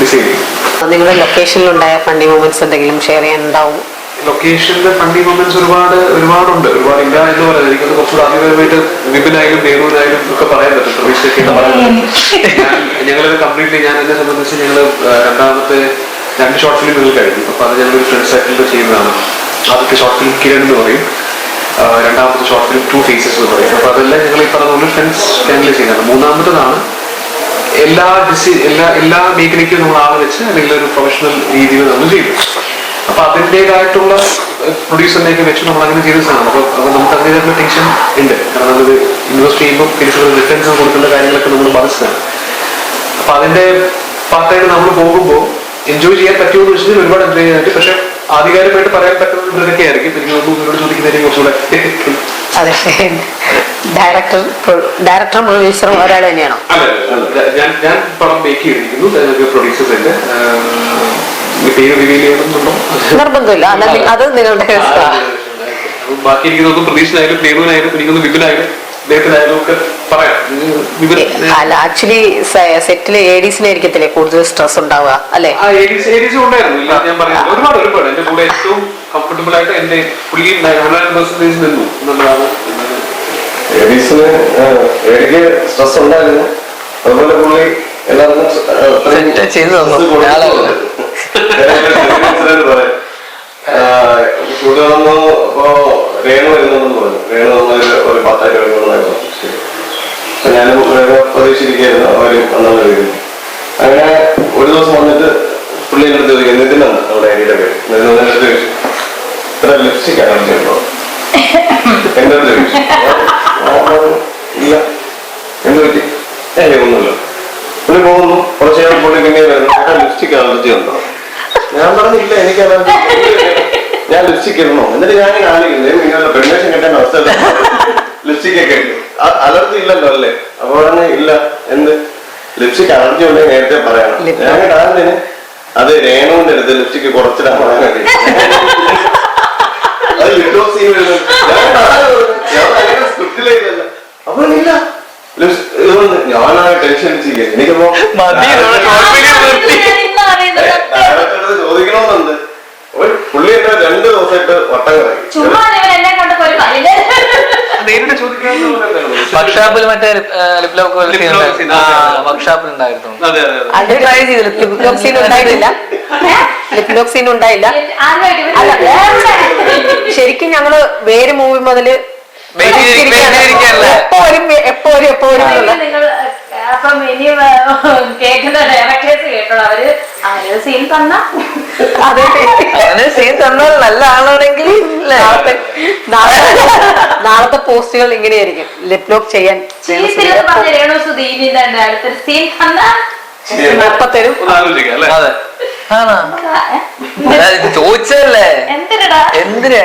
ഡിസൈഡ് ചെയ്യുന്നത്. നിങ്ങളുടെ ലൊക്കേഷനിലുണ്ടായ ഫണ്ടി മൂമെന്റ്സ് എന്തെങ്കിലും ഷെയർ ചെയ്യാനുണ്ടാവും? ലൊക്കേഷനിലെ ഫണ്ടി മൊമെന്റ്സ് ഒരുപാട് ഒരുപാടുണ്ട്. ഒരുപാട് ഇല്ല എന്ന് പറയുന്നത് എനിക്കത് കുറച്ചുകൂടെ അധികമായിട്ട് വിപിനായാലും നേരുവിനായാലും ഒക്കെ പറയാൻ പറ്റും. പറ്റും. ഞങ്ങളത് കംപ്ലീറ്റ്ലി ഞാൻ എന്നെ സംബന്ധിച്ച് ഞങ്ങൾ രണ്ടാമത്തെ രണ്ട് ഷോർട്ട് ഫിലിമുകൾ കഴിഞ്ഞു. അപ്പൊ അത് ഞങ്ങളൊരു ഫ്രണ്ട് സെറ്റിൽ ചെയ്യുന്നതാണ്. ആദ്യത്തെ ഷോർട്ട് ഫിലിം കിരൺ എന്ന് പറയും. രണ്ടാമത്തെ ഷോർട്ട് ഫിലിം ടു ഫേസസ് എന്ന് പറയും. അപ്പൊ അതെല്ലാം ഞങ്ങൾ ഈ പറഞ്ഞ പോലെ ഫ്രണ്ട്സ് ഫാമിലി ചെയ്യുന്നതാണ്. മൂന്നാമത്തതാണ് എല്ലാ ഡിസി എല്ലാ എല്ലാ മേഖലയ്ക്കും നമ്മൾ ആളെ വെച്ച് അല്ലെങ്കിൽ ഒരു പ്രൊഫഷണൽ രീതിയിൽ നമ്മൾ ചെയ്തു അപ്പൊ അതിന്റെതായിട്ടുള്ള പ്രൊഡ്യൂസറിനെയൊക്കെ വെച്ച് നമ്മൾ അങ്ങനെ ചെയ്ത സാധനം അപ്പൊ അപ്പൊ നമുക്ക് അതിന്റെതായിട്ടുള്ള ടെൻഷൻ ഉണ്ട്. കാരണം നമ്മളത് ഇൻവെസ്റ്റ് ചെയ്യുമ്പോൾ തിരിച്ചുള്ള റിട്ടേൺസ് കൊടുക്കേണ്ട കാര്യങ്ങളൊക്കെ നമ്മൾ മനസ്സിലാണ് അപ്പൊ അതിന്റെ പാർട്ടായിട്ട് നമ്മൾ പോകുമ്പോൾ എൻജോയ് ചെയ്യാൻ പറ്റുമോ എന്ന് വെച്ചാൽ ഒരുപാട് എൻജോയ് ചെയ്യാൻ പറ്റും പക്ഷെ ആധികാരികമായിട്ട് പറയാൻ പറ്റുന്ന ഇതൊക്കെ ആയിരിക്കും എനിക്ക് തോന്നുന്നു ചോദിക്കുന്നതിനെ കുറച്ചുകൂടെ അതെ. ഡയറക്ടർ ഡയറക്ടർ പ്രൊഡ്യൂസറും ഒരാൾ തന്നെയാണോ? ഞാൻ ഞാൻ പടം മേക്ക് ചെയ്തിരിക്കുന്നു. പ്രൊഡ്യൂസേഴ്സ് ഉണ്ട്. പേര് റിവീൽ ചെയ്യണമെന്നുണ്ടോ? നിർബന്ധമില്ല. അത് നിങ്ങളുടെ ബാക്കി പ്രതീക്ഷനായാലും എനിക്കൊന്ന് അല്ല ആക്ച്വലി സെറ്റിൽ ഏഡീസിനായിരിക്കത്തില്ലേ കൂടുതൽ സ്ട്രെസ് ഉണ്ടാവുക അല്ലെ? ആ ഏരീസ് ഏരീസ് ഉണ്ടായിരുന്നു. ഞാൻ പറയുന്നത് ഒരുപാട് ഒരുപാട്. എന്റെ കൂടെ ഏറ്റവും കംഫർട്ടബിൾ ആയിട്ട് എന്റെ പുള്ളി ഹൺഡ്രഡ് പെർസെന്റേജ് നിന്നു എന്നുള്ളതാണ് എന്നത്. എഡീസിന് എനിക്ക് സ്ട്രെസ് ഉണ്ടായിരുന്നു അതുപോലെ പുള്ളി ചെയ്ത് തന്നു. വന്നു അപ്പോ രേണു വരുന്നെന്ന് പറഞ്ഞു രേണു വന്നൊരു ഒരു പത്തായിരം രൂപ കൊണ്ടായിരുന്നു ഞാനും വേറെ അവർ വന്നാൽ വരുന്നു അങ്ങനെ ഒരു ദിവസം വന്നിട്ട് പുള്ളി എന്റെ അടുത്ത് ചോദിക്കും നിതിനാണ് നമ്മുടെ ഏരിയയുടെ പേര് നിതിൻ വന്നിട്ട് അടുത്ത് ചോദിച്ചു ഇത്ര ലിപ്സ്റ്റിക് ആണ് എന്റെ അടുത്ത് ചോദിച്ചു ഇല്ല എന്ത് പറ്റി ഒന്നുമില്ല പുള്ളി പോകുന്നു കുറച്ച് നേരം പുള്ളി പിന്നെ വരുന്നു. ലിപ്സ്റ്റിക് അലർജി ഉണ്ടോ ഞാൻ പറഞ്ഞില്ല എനിക്ക് അലർജി ഞാൻ ലിപ്സ്റ്റിക് ഇടണോ? എന്നിട്ട് ഞാൻ ആലോചിക്കുന്നത് ഇങ്ങനെ പെർമിഷൻ കിട്ടാൻ അവസ്ഥ ലിപ്സ്റ്റിക് ഒക്കെ ഇട്ടു. അലർജി ഇല്ലല്ലോ അല്ലേ? അപ്പൊ പറഞ്ഞ ഇല്ല എന്ത്? ലിപ്സ്റ്റിക് അലർജി ഉണ്ടെങ്കിൽ നേരത്തെ പറയണം. ഞാൻ കാണുന്നതിന് അത് രേണുവിന്റെ അടുത്ത് ലിപ്സ്റ്റിക് കുറച്ചിടാൻ പറയാൻ അത് ഞാൻ. ഞാൻ അപ്പൊ ഇല്ല. ഞാനാ ടെൻഷൻ അടിച്ചിരിക്കുക എനിക്കിപ്പോ ചോദിക്കണമെന്നുണ്ട്. പുള്ളി എന്നെ രണ്ട് ദിവസമായിട്ട് വട്ടം? വർക്ക്ഷോപ്പിൽ മറ്റേ. വർക്ക്ഷോപ്പിൽ ഉണ്ടായിരുന്നു. അതെ ട്രൈ ചെയ്തില്ല ഉണ്ടായിട്ടില്ല ഉണ്ടായില്ല. അല്ല ശരിക്കും ഞങ്ങൾ വേര് മൂവി മുതൽ വെയിറ്റ് ചെയ്ത് വെയിറ്റ് ചെയ്തിരിക്കുകയല്ലേ? വരും? എപ്പോ വരും? എപ്പോ വരും? നിങ്ങൾ അപ്പം ഇനി കേൾക്കുന്ന ഡയറക്ടേഴ്സ് കേട്ടോ അവർ അങ്ങനെ ഒരു സീൻ തന്ന. അങ്ങനെ സീൻ തന്നാൽ നല്ല ആളാണെങ്കിൽ? നാളത്തെ പോസ്റ്റുകൾ ഇങ്ങനെയായിരിക്കും. ലിപ് ലോക്ക് ചെയ്യാൻ ചോദിച്ചല്ലേ പറഞ്ഞ രേണു സുധീനി തന്നെ അടുത്തൊരു സീൻ തന്ന? അപ്പൊ തരും ഒന്ന് ആലോചിക്കാം അല്ലേ? അതെ. ആണോ? എന്തിനാ? എന്തിനാ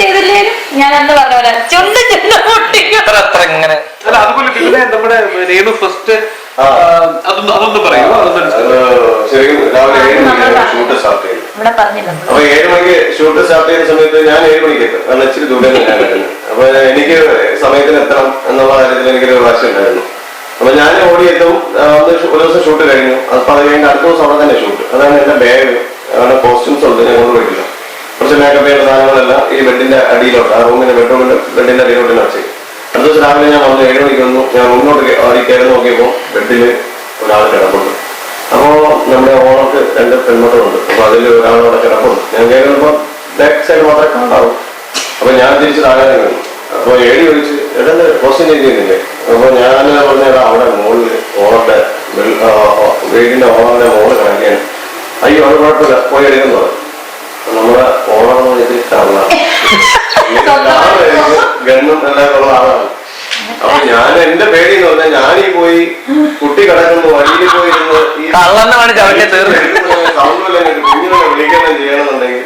ചെയ്തില്ലേലും ഞാൻ അന്ന് പറഞ്ഞ പോലെ ചുണ്ട് ചുണ്ട് പൊട്ടിക്കും. അത്ര അത്ര ഇങ്ങനെ. അല്ല അതുപോലെ പിന്നെ നമ്മുടെ രേണു ഫസ്റ്റ് അതൊന്നും അതൊന്നും പറയൂ അതൊന്നും ശരിക്കും രാവിലെ ഏഴ് മണിക്കാണ് ഷൂട്ട് സ്റ്റാർട്ട് ചെയ്യുന്നത് ഇവിടെ പറഞ്ഞില്ല. നമ്മൾ. അപ്പൊ ഏഴ് മണിക്ക് ഷൂട്ട് സ്റ്റാർട്ട് ചെയ്യുന്ന സമയത്ത് ഞാൻ ഏഴ് മണിക്ക് എത്തും. കാരണം ഇച്ചിരി ദൂരെ ഞാൻ വരുന്നത് അപ്പൊ എനിക്ക് സമയത്തിന് എത്തണം എന്നുള്ള കാര്യത്തിൽ എനിക്കൊരു വാശി ഉണ്ടായിരുന്നു. അപ്പൊ ഞാൻ ഓടിയെത്തും ഒരു ദിവസം ഷൂട്ട് കഴിഞ്ഞു. അപ്പൊ അത് കഴിഞ്ഞ് അടുത്ത ദിവസം അവിടെ തന്നെ ഷൂട്ട്. അതാണ് എന്റെ ബാഗ് അവിടെ കോസ്റ്റ്യൂംസ് ഉണ്ട്. ഞാൻ കൊണ്ടുപോയിട്ടില്ല കുറച്ച് മേക്കപ്പ് ചെയ്യുന്ന സാധനങ്ങളെല്ലാം ഈ ബെഡിന്റെ അടിയിലോട്ട് ആ റൂമിന്റെ ബെഡ്റൂമിന്റെ ബെഡിന്റെ അടിയിലോട്ട് ഞാൻ ചെയ്യും അടുത്ത ദിവസം രാവിലെ ഞാൻ വന്ന് ഏഴ് മണിക്ക് വന്നു. ഞാൻ മുന്നോട്ട് അവിടെ കയറി നോക്കിയപ്പോൾ ബെഡിൽ ഒരാൾ കിടപ്പുണ്ട്. അപ്പോ നമ്മുടെ ഓണർക്ക് രണ്ട് പെൺമക്കളുണ്ട്. അപ്പൊ അതിൽ ഒരാളോടെ കിടപ്പുണ്ട്. ഞാൻ കേൾക്കുമ്പോൾ ബാക്ക് സൈഡ് മാത്രമേ കാണാവൂ. അപ്പൊ ഞാൻ തിരിച്ച് താഴെ വന്നു. അപ്പൊ ഏടി ചോദിച്ച് എടാ ക്വസ്റ്റ്യൻ ചെയ്തിരുന്നില്ലേ അപ്പൊ ഞാൻ പറഞ്ഞാൽ അവിടെ മുകളിൽ ഓണറുടെ വീടിന്റെ ഓണറിന്റെ മോൾ കിടക്കുകയാണ് അയ്യോ അത് കുഴപ്പമില്ല. പോയി എടുക്കുന്നു. നമ്മളെ ഓണം ഇത് കാണാം ഗണ്ണും ആളാണ്. അപ്പൊ ഞാൻ എന്റെ പേടി എന്ന് പറഞ്ഞാൽ ഞാനീ പോയി കുട്ടി കിടക്കുമ്പോ വഴിയിൽ പോയി ഇരുന്ന് ഈ. സൗണ്ടില്ല കുഞ്ഞിനെ വിളിക്കണം ചെയ്യണമെന്നുണ്ടെങ്കിൽ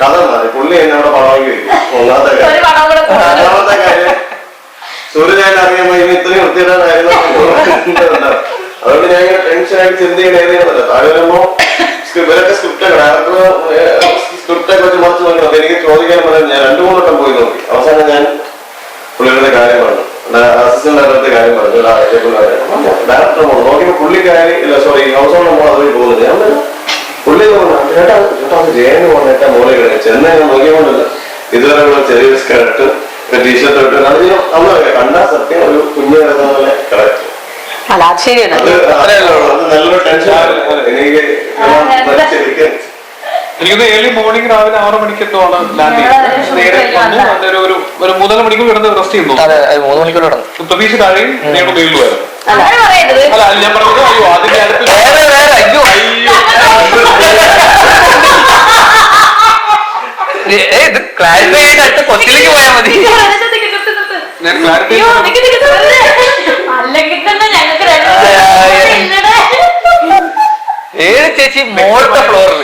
കഥ മാറി. പുള്ളി എന്നെ അവിടെ പണമാക്കി വെക്കും ഒന്നാമത്തെ കാര്യം. രണ്ടാമത്തെ കാര്യം സൂര്യനായിട്ട് അറിയുമ്പോ ഇനി ഇത്രയും വൃത്തിയിടാനായിരുന്നു അതുകൊണ്ട് ഞാൻ ഇങ്ങനെ ടെൻഷൻ ആയിട്ട് ചിന്ത ചെയ്യണ ഏറിയുന്നില്ല താഴെ വരുമ്പോ ഇവരൊക്കെ സ്ക്രിപ്റ്റ് ഡയറക്ടർ സ്ക്രിപ്റ്റ് വെച്ച് മറിച്ച് നോക്കണം. അപ്പൊ എനിക്ക് ചോദിക്കാൻ പറയാൻ ഞാൻ രണ്ടു മൂന്ന് വട്ടം പോയി നോക്കി. അവസാനം ഞാൻ പുള്ളിയുടെ കാര്യം പറഞ്ഞു. അസിസ്റ്റന്റ് ഡയറക്ടറുടെ കാര്യം പറഞ്ഞു. ഡയറക്ടർ പറഞ്ഞു. നോക്കിയപ്പോ പുള്ളിക്കാരി ഇല്ല സോറി ഹൗസ് ഓണർ നമ്മൾ അതുവഴി പോകുന്നത് ഞാൻ പുള്ളി പറഞ്ഞു ചേട്ടാ ചേട്ടാ ജയന് പോകുന്നേറ്റാ മോളിൽ കിടക്കുക. ചെന്നൈ ഞാൻ നോക്കിയോണ്ടല്ല ഇതുവരെ ഉള്ള ചെറിയ സ്കർട്ട് ടീഷർട്ട് ഇട്ട് അത് ഞാൻ കണ്ടാ സത്യം ഒരു കുഞ്ഞു കിടക്കുന്ന പോലെ കിടക്കും. അത് നല്ലൊരു ടെൻഷൻ എനിക്ക് എനിക്കൊന്ന് ഏർലി മോർണിംഗ് രാവിലെ ആറ് മണിക്ക് എന്തോ ആണ് ലാൻഡ് ഞങ്ങൾ നേരെ വന്നു ഒരു ഒരു മൂന്നര മണിക്കൂർ കിടന്ന് റെസ്റ്റ് ചെയ്യുന്നു അതെ മൂന്ന് മണിക്കൂർ കിടന്നു. പ്രതീക്ഷ താഴെയും അല്ല ഞാൻ പറഞ്ഞത് അയ്യോ അതിന്റെ അടുത്ത് ഇത് ക്ലാരിഫൈ ആയിട്ട് അടുത്ത കൊച്ചിലേക്ക് പോയാൽ മതി. ഞാൻ ക്ലാരിഫൈ. അല്ലെങ്കിൽ ഏഴ് ചേച്ചി മോളത്തെ ഫ്ലോറിൽ.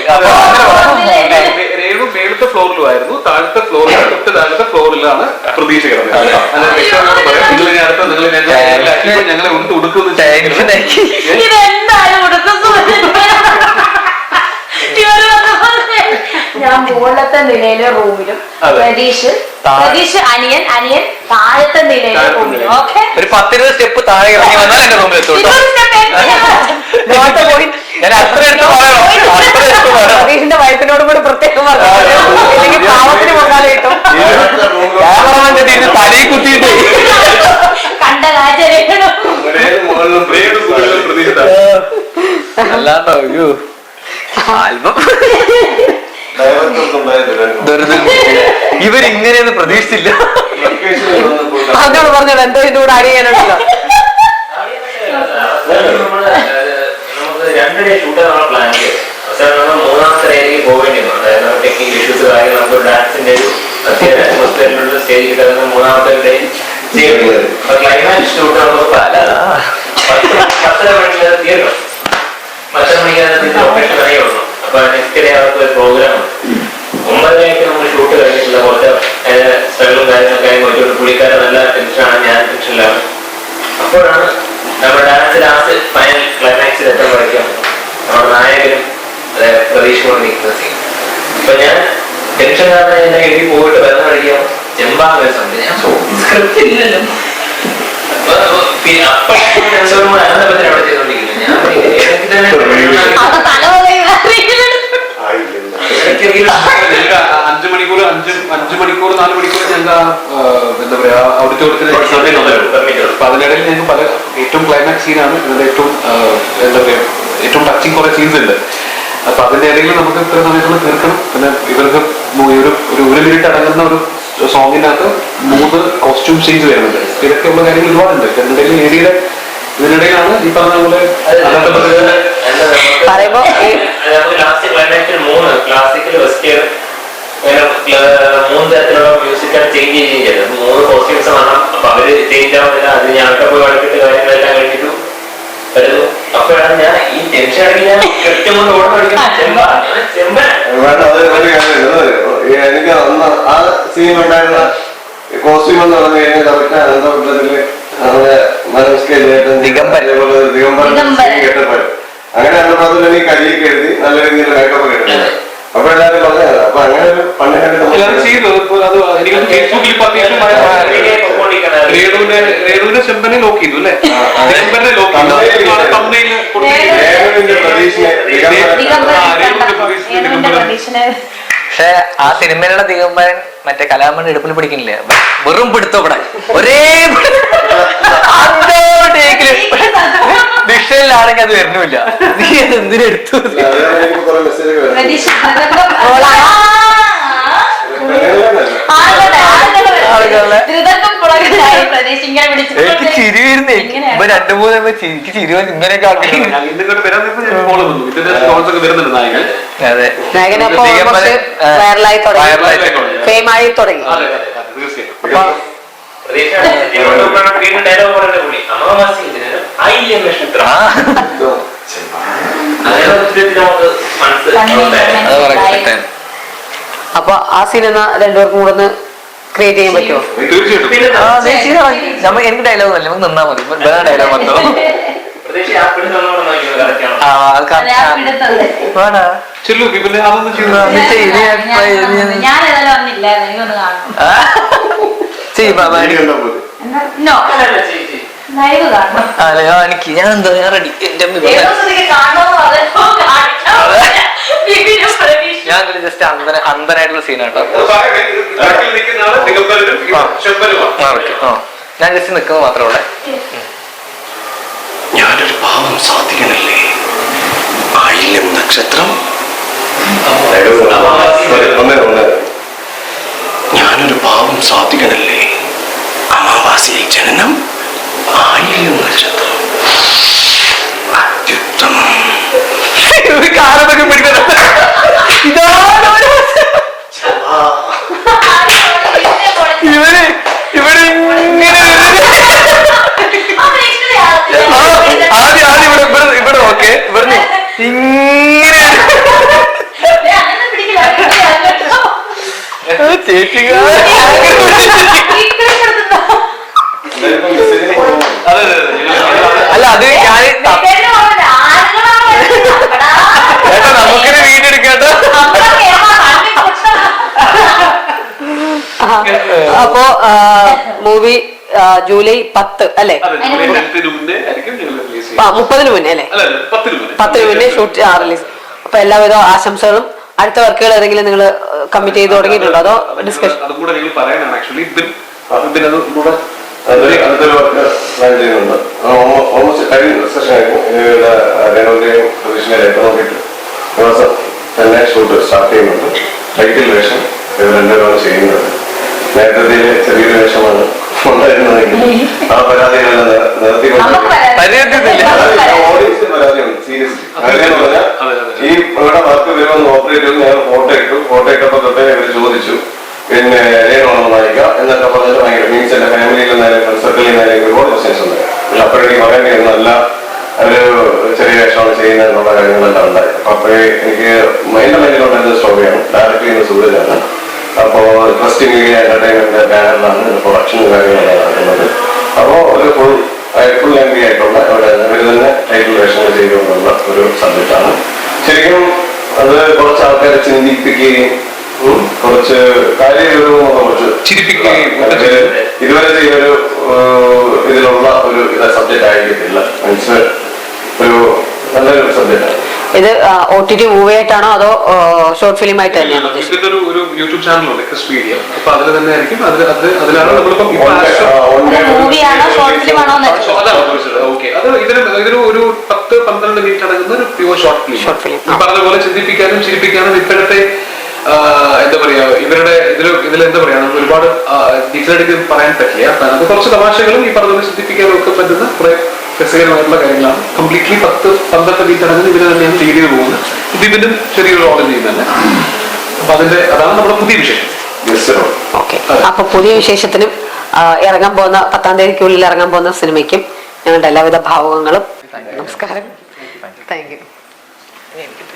രേണു മേളത്തെ ഫ്ലോറിലുമായിരുന്നു താഴത്തെ ഫ്ലോറിൽ തൊട്ട് താഴത്തെ ഫ്ലോറിലാണ് പ്രതീക്ഷ കിടന്നത്. അത്. വ്യക്തമായിട്ട് പറയാം. നിങ്ങൾ അടുത്ത നിങ്ങൾ ഞങ്ങളെ ഞങ്ങളെ ഉടുക്കുന്നു ഞാൻ മുകളിലത്തെ നിലയിലെ റൂമിലും. പ്രതീഷ് പ്രതീഷ് അനിയൻ അനിയൻ താഴത്തെ നിലയിലെ റൂമിലും നിലയിൽ. ഓക്കെ ഒരു പത്തിരുപത് സ്റ്റെപ്പ് താഴെ ഇറങ്ങി വന്നാൽ എന്റെ റൂമിൽ എത്തും പോയി. ഞാൻ അത്ര എടുത്ത് പറയണം. അത്ര എടുത്ത് പറയണം. സതീഷിന്റെ വൈഫിനോട് കൂടി പ്രത്യേകം പറഞ്ഞു ഇല്ലെങ്കിൽ പാവത്തിന് പൊങ്കാല കിട്ടും. തലയിൽ കുത്തിയിട്ട്. കണ്ട അല്ലാണ്ടോ അയ്യോ. ആൽബം. ഇവരിങ്ങനെയൊന്നും പ്രതീക്ഷിച്ചില്ല. അതിനോട് പറഞ്ഞത്. എന്തോ ഇതിന്റെ കൂടെ ഷൂട്ട് നമ്മൾ പ്ലാൻ നമ്മൾ മൂന്നാമത്തെ ഡേയിലേക്ക് പോകേണ്ടി വന്നു. അതായത് ടെക്നിക്കൽ ഇഷ്യൂസ് കാര്യം നമുക്ക് ഡാൻസിന്റെ ഒരു അത്യാവശ്യ അറ്റ്മോസ്ഫിയറിലുള്ള സ്റ്റേജിൽ കിടന്ന മൂന്നാമത്തെ ഡേ ചെയ്യുന്നത് അപ്പൊ ക്ലൈമാക്സ് ഷൂട്ട് നമുക്ക് പല പത്ത് പത്തര മണിക്ക് തീർക്കണം. പത്തര മണിക്ക് അതിനകത്ത് ലൊക്കേഷൻ അറിയുള്ളൂ. അപ്പൊ നെക്സ്റ്റ് ഡേ അവർക്ക് ഒരു പ്രോഗ്രാം ഒമ്പതരയ്ക്ക് നമ്മൾ ഷൂട്ട് കഴിഞ്ഞിട്ടുള്ള കുറച്ച് സ്ട്രഗിളും കാര്യങ്ങളൊക്കെ ആയി പോയിട്ട് പുള്ളിക്കാരൻ നല്ല ടെൻഷനാണ് ഞാൻ ടെൻഷനിലാണ് അപ്പോഴാണ് നമ്മുടെ ഡാൻസ് ലാസ്റ്റ് ഫൈനൽ ക്ലൈമാക്സിൽ എത്തുമ്പോഴേക്കും നമ്മുടെ നായകനും അതായത് പ്രതീക്ഷ കൊണ്ട് നിൽക്കുന്ന സീൻ അപ്പൊ ഞാൻ ടെൻഷൻ കാരണം എന്നെ എഴുതി പോയിട്ട് വരുന്ന ചെമ്പാന്ന് ഒരു സംഭവം ഞാൻ സ്ക്രിപ്റ്റ് ഇല്ലല്ലോ. അപ്പൊ അഞ്ചു മണിക്കൂർ അഞ്ച് അഞ്ചു മണിക്കൂർ നാല് മണിക്കൂർ ആ, എന്താ പറയാ ഓഡിറ്റോറിയത്തിൽ അപ്പൊ അതിനിടയിൽ ഞങ്ങൾ പല ഏറ്റവും ക്ലൈമാക്സ് സീനാണ് ഇതിന്റെ ഏറ്റവും എന്താ പറയാ ഏറ്റവും ടച്ചിങ് കുറെ സീൻസ് ഉണ്ട്. അപ്പൊ അതിന്റെ ഇടയിൽ നമുക്ക് ഇത്ര സമയത്തുള്ള തീർക്കണം. പിന്നെ ഇവർക്ക് ഒരു ഒരു ഒരു മിനിറ്റ് അടങ്ങുന്ന ഒരു സോങ്ങിനകത്ത് മൂന്ന് കോസ്റ്റ്യൂം ചേഞ്ച് വരുന്നുണ്ട്. ഇതൊക്കെയുള്ള കാര്യങ്ങൾ ഒരുപാടുണ്ട്. ഇതിനിടയിൽ ഏരിയയുടെ ഇതിനിടയിലാണ് ഈ പറഞ്ഞ എനിക്ക് അന്ന് ആ സീൻ ഉണ്ടായിരുന്ന കോസ്റ്റ്യൂം എന്ന് പറഞ്ഞു കഴിഞ്ഞാൽ കറക്റ്റ് അനന്തപുരത്തിൽ നമ്മുടെ മനസ്കേട്ട് ദിഗംബരൻ. ദിഗംബരൻ. കേട്ടപ്പോൾ അങ്ങനെ അന്നപുരത്തിൽ എനിക്ക് കരിയൊക്കെ എഴുതി നല്ല രീതിയിൽ മേക്കപ്പ് കിട്ടുന്നത് അപ്പൊ എല്ലാവരും പറഞ്ഞു അപ്പൊ അങ്ങനെ ഒരു പണ്ട് ചെയ്തു. ഇപ്പൊ അത് എനിക്ക് ഫേസ്ബുക്കിൽ രേണുവിന്റെ ചെമ്പനെ ലോക്ക് ചെയ്തു അല്ലേ? ചെമ്പനെ ലോക്ക് പക്ഷെ ആ സിനിമയിലുള്ള ദിഗംബരൻ മറ്റേ കലാമണി എടുപ്പിൽ പിടിക്കുന്നില്ല? വെറും പിടുത്തോ ഇവിടെ. ഒരേ ഭിക്ഷയിലാണെങ്കിൽ അത് വരുന്നില്ല നീ അത് എന്തിനെടുത്തു ആ മെസ്സേജ് എനിക്ക് ചിരി വരുന്നേ. ഇപ്പൊ രണ്ടു മൂന്ന് എനിക്ക് ചിരി വന്ന് ഇങ്ങനെയൊക്കെ ആക്കി. ഞാൻ ഇന്നിങ്ങോട്ട് വരാൻ നേരത്ത് ഞാൻ കോൾ വന്നു. ഇതിന്റെ കോൾസ് ഒക്കെ വരുന്നുണ്ട് നായകൻ. അതെ. നായകനപ്പോ പ്രത്യേകം കുറച്ച് ആ, വൈറലായി തുടങ്ങി. ഫെയിമായി തുടങ്ങി. അതെ അതെ അതെ തീർച്ചയായും. അപ്പൊ ആ. എന്നാ രണ്ടുപേർക്കും കൂടെ ക്രിയേറ്റ് ചെയ്യാൻ പറ്റുമോ ആ. എനിക്ക് ഡയലോഗ് അല്ല നമുക്ക് നിന്നാ മതി വേറെ ഡയലോഗ് വന്നോ ആ ആ അത് correct ആണ്. വേണോ? ചെല്ലു പിന്നെ അതൊന്നും ചെയ്തു നീ ചെയ്യ്, നീ try ചെയ്യ്, നീ- ഞാൻ ഏതായാലും വന്നില്ല എനിക്കൊന്ന് കാണണം ആ? ചെയ്യ് ബാ, ബാ, എനിക്ക്. നോ അല്ലല്ല, ചെയ്യ്, ചെയ്യ്. ലൈവ് കാണണം ആ, അല്ല, ഞാൻ എനിക്ക് ഞാൻ എന്താ ഞാൻ റെഡി എന്റെ അമ്മ ഇവിടെ. ദേവസ്വതിക്ക് കാണണമെന്ന് പറഞ്ഞപ്പോ കാണിക്കാൻ പറ്റില്ല. ബിബിനും പ്രതീക്ഷയും. ഞാൻ ജസ്റ്റ് അന്ധന അന്തനായിട്ടുള്ള സീനാട്ടോ ഞാൻ ജസ്റ്റ് നിൽക്കുന്നത് മാത്രമേ ഉള്ളേ. ഞാനൊരു പാവം സാധിക്കണല്ലേ? ആയില്യം നക്ഷത്രം? ഞാനൊരു പാവം സാധിക്കണല്ലേ? അമാവാസിയിൽ ജനനം ആയില്യം നക്ഷത്രം. അത്യുത്തമം. കാലത്തൊക്കെ പിടിക്കണം ഇതാണ് ഇവർ ഇവിടെ ഇങ്ങനെ ആ പ്രേക്ഷകരെ ആകത്തില്ല. ആ, ആദ്യം ആദ്യം ഇവിടെ ഇവിടെ ഇവിടെ ഓക്കെ ഇവിടെ ഇങ്ങനെ ദേ, അങ്ങനെ പിടിക്കില്ല. അങ്ങനെ അല്ലട്ടോ. ചേച്ചി അതെ അതെ അതെ ഞങ്ങൾ- അല്ല അത് ഞാൻ മെത്തേഡിന് പറഞ്ഞില്ല. ആളുകളാണ് വരുന്നത്. അപ്പടാ. ഏട്ടാ നമുക്കിത് വീഡിയോ എടുക്കാട്ടോ നമ്മളൊക്കെ ഏമാ കണ്ണി പൊട്ടണം. അപ്പോ മൂവി ജൂലൈ പത്ത് അല്ലെ? മുപ്പതിന് മുന്നേ അല്ലെ? പത്തിന് മുന്നേ. ഷൂട്ട് റിലീസ് അപ്പൊ എല്ലാവിധ ആശംസകളും. അടുത്ത വർക്കുകൾ ഏതെങ്കിലും നിങ്ങൾ കമ്മിറ്റ് ചെയ്ത് തുടങ്ങിയിട്ടുണ്ടോ? അതോ ഡിസ്കഷൻ ഓൾമോസ്റ്റ് കഴിഞ്ഞ സെഷൻ ആയിരുന്നു രേണുവിന്റെയും നോക്കിയിട്ട് മാസം തന്നെ ഷൂട്ട് സ്റ്റാർട്ട് ചെയ്യുന്നുണ്ട്. ടൈറ്റിൽ വേഷം ഇവർ രണ്ടുപേരാണ് ചെയ്യുന്നത്. നേരത്തെ ചെറിയൊരു വേഷമാണ് ഉണ്ടായിരുന്നതെങ്കിൽ ആ പരാതികളെല്ലാം. പരിഹരിച്ചിട്ടില്ല. ഓഡിയൻസിന് പരാതിയുണ്ട് സീരിയസ്ലി. ഈ ഇവിടെ വർക്ക് വരുമെന്ന് ഓപ്പറേറ്റ് ചെയ്ത് ഞാൻ ഫോട്ടോ ഇട്ടു. ഫോട്ടോ ഇട്ടപ്പോ തൊട്ടേ ഇവർ ചോദിച്ചു പിന്നെ രേണോണം നയിക്കാം എന്നൊക്കെ പറഞ്ഞിട്ട് ഭയങ്കര മീൻസ് എന്റെ ഫാമിലിയിൽ നിന്നാലും സർക്കിളിൽ നിന്നായാലും ഒരുപാട് ക്വസ്റ്റ്യൻസ് ഉണ്ട്. പക്ഷെ അപ്പോഴെനിക്ക് പറയേണ്ടി നല്ല ഒരു ചെറിയ വേഷമാണ് ചെയ്യുന്നത് എന്നുള്ള കാര്യങ്ങളെല്ലാം ഉണ്ടായി അപ്പോഴേ എനിക്ക് എന്റെ മൈൻഡിലുണ്ടായിരുന്ന സ്റ്റോറിയാണ് ഡയറക്റ്റ് ചെയ്യുന്ന സൂരജാണ് അപ്പോൾ ഫസ്റ്റ് മീഡിയ എന്റർടൈൻമെന്റ് ബാനറിലാണ് പ്രൊഡക്ഷൻ കാര്യങ്ങളെല്ലാം നടക്കുന്നത് അപ്പോൾ ഒരു ഫുൾ ഫുൾ എം പി ആയിട്ടുള്ള അവിടെ ഇവർ തന്നെ ടൈറ്റിൽ വേഷങ്ങൾ ചെയ്തുകൊണ്ടുള്ള ഒരു സബ്ജക്റ്റാണ് ശരിക്കും അത് കുറച്ച് ആൾക്കാരെ ചിന്തിപ്പിക്കുകയും കുറച്ച് കാര്യവിവരവും കുറച്ച് ചിരിപ്പിക്കുകയും ഇതുവരെ ഈ ഒരു ഇതിലുള്ള ഒരു സബ്ജക്റ്റ് ആയിരിക്കത്തില്ല. മീൻസ് ഒരു ഇത് ഒ ടി ടി മൂവി ആയിട്ടാണോ അതോ ഷോർട്ട് ഫിലിം ആയിട്ട് തന്നെയാണോ ഒരു യൂട്യൂബ് ചാനലുണ്ട് ക്രിസ് മീഡിയ അപ്പൊ അതിൽ തന്നെ ആയിരിക്കും. അതിലാണ് മൂവിയാണോ ഷോർട്ട് ആണോ, ഒരു പത്ത് പന്ത്രണ്ട് മിനിറ്റ് അടങ്ങുന്ന ഒരു ഷോർട്ട് ഫിലിം പറഞ്ഞ പോലെ ചിന്തിപ്പിക്കാനും ചിരിപ്പിക്കാനും ഇപ്പോഴത്തെ എന്താ പറയാ ഇവരുടെ ഇതിൽ ഇതിൽ എന്താ പറയാ നമുക്ക് ഒരുപാട് ഡീറ്റെയിൽ ആയിട്ട് പറയാൻ പറ്റില്ല. അത് കുറച്ച് തമാശകളും ഈ പറഞ്ഞ പോലെ ചിന്തിപ്പിക്കാനും ഒക്കെ പറ്റുന്ന കുറെ രസകരമായിട്ടുള്ള കാര്യങ്ങളാണ്. കംപ്ലീറ്റ്ലി പത്ത് പന്ത്രണ്ട് മിനിറ്റ് അടങ്ങുന്ന ഇവർ തന്നെയാണ് ലീഡ് ചെയ്ത് പോകുന്നത്. ഇതിനും ചെറിയൊരു റോളും ചെയ്യുന്നത് അപ്പൊ അതിന്റെ അതാണ് നമ്മുടെ പുതിയ വിഷയം. ഓക്കെ അപ്പൊ പുതിയ വിശേഷത്തിനും ഇറങ്ങാൻ പോകുന്ന പത്താം തീയതിക്കുള്ളിൽ ഇറങ്ങാൻ പോകുന്ന സിനിമയ്ക്കും ഞങ്ങളുടെ എല്ലാവിധ ഭാവുകങ്ങളും നമസ്കാരം. Thank you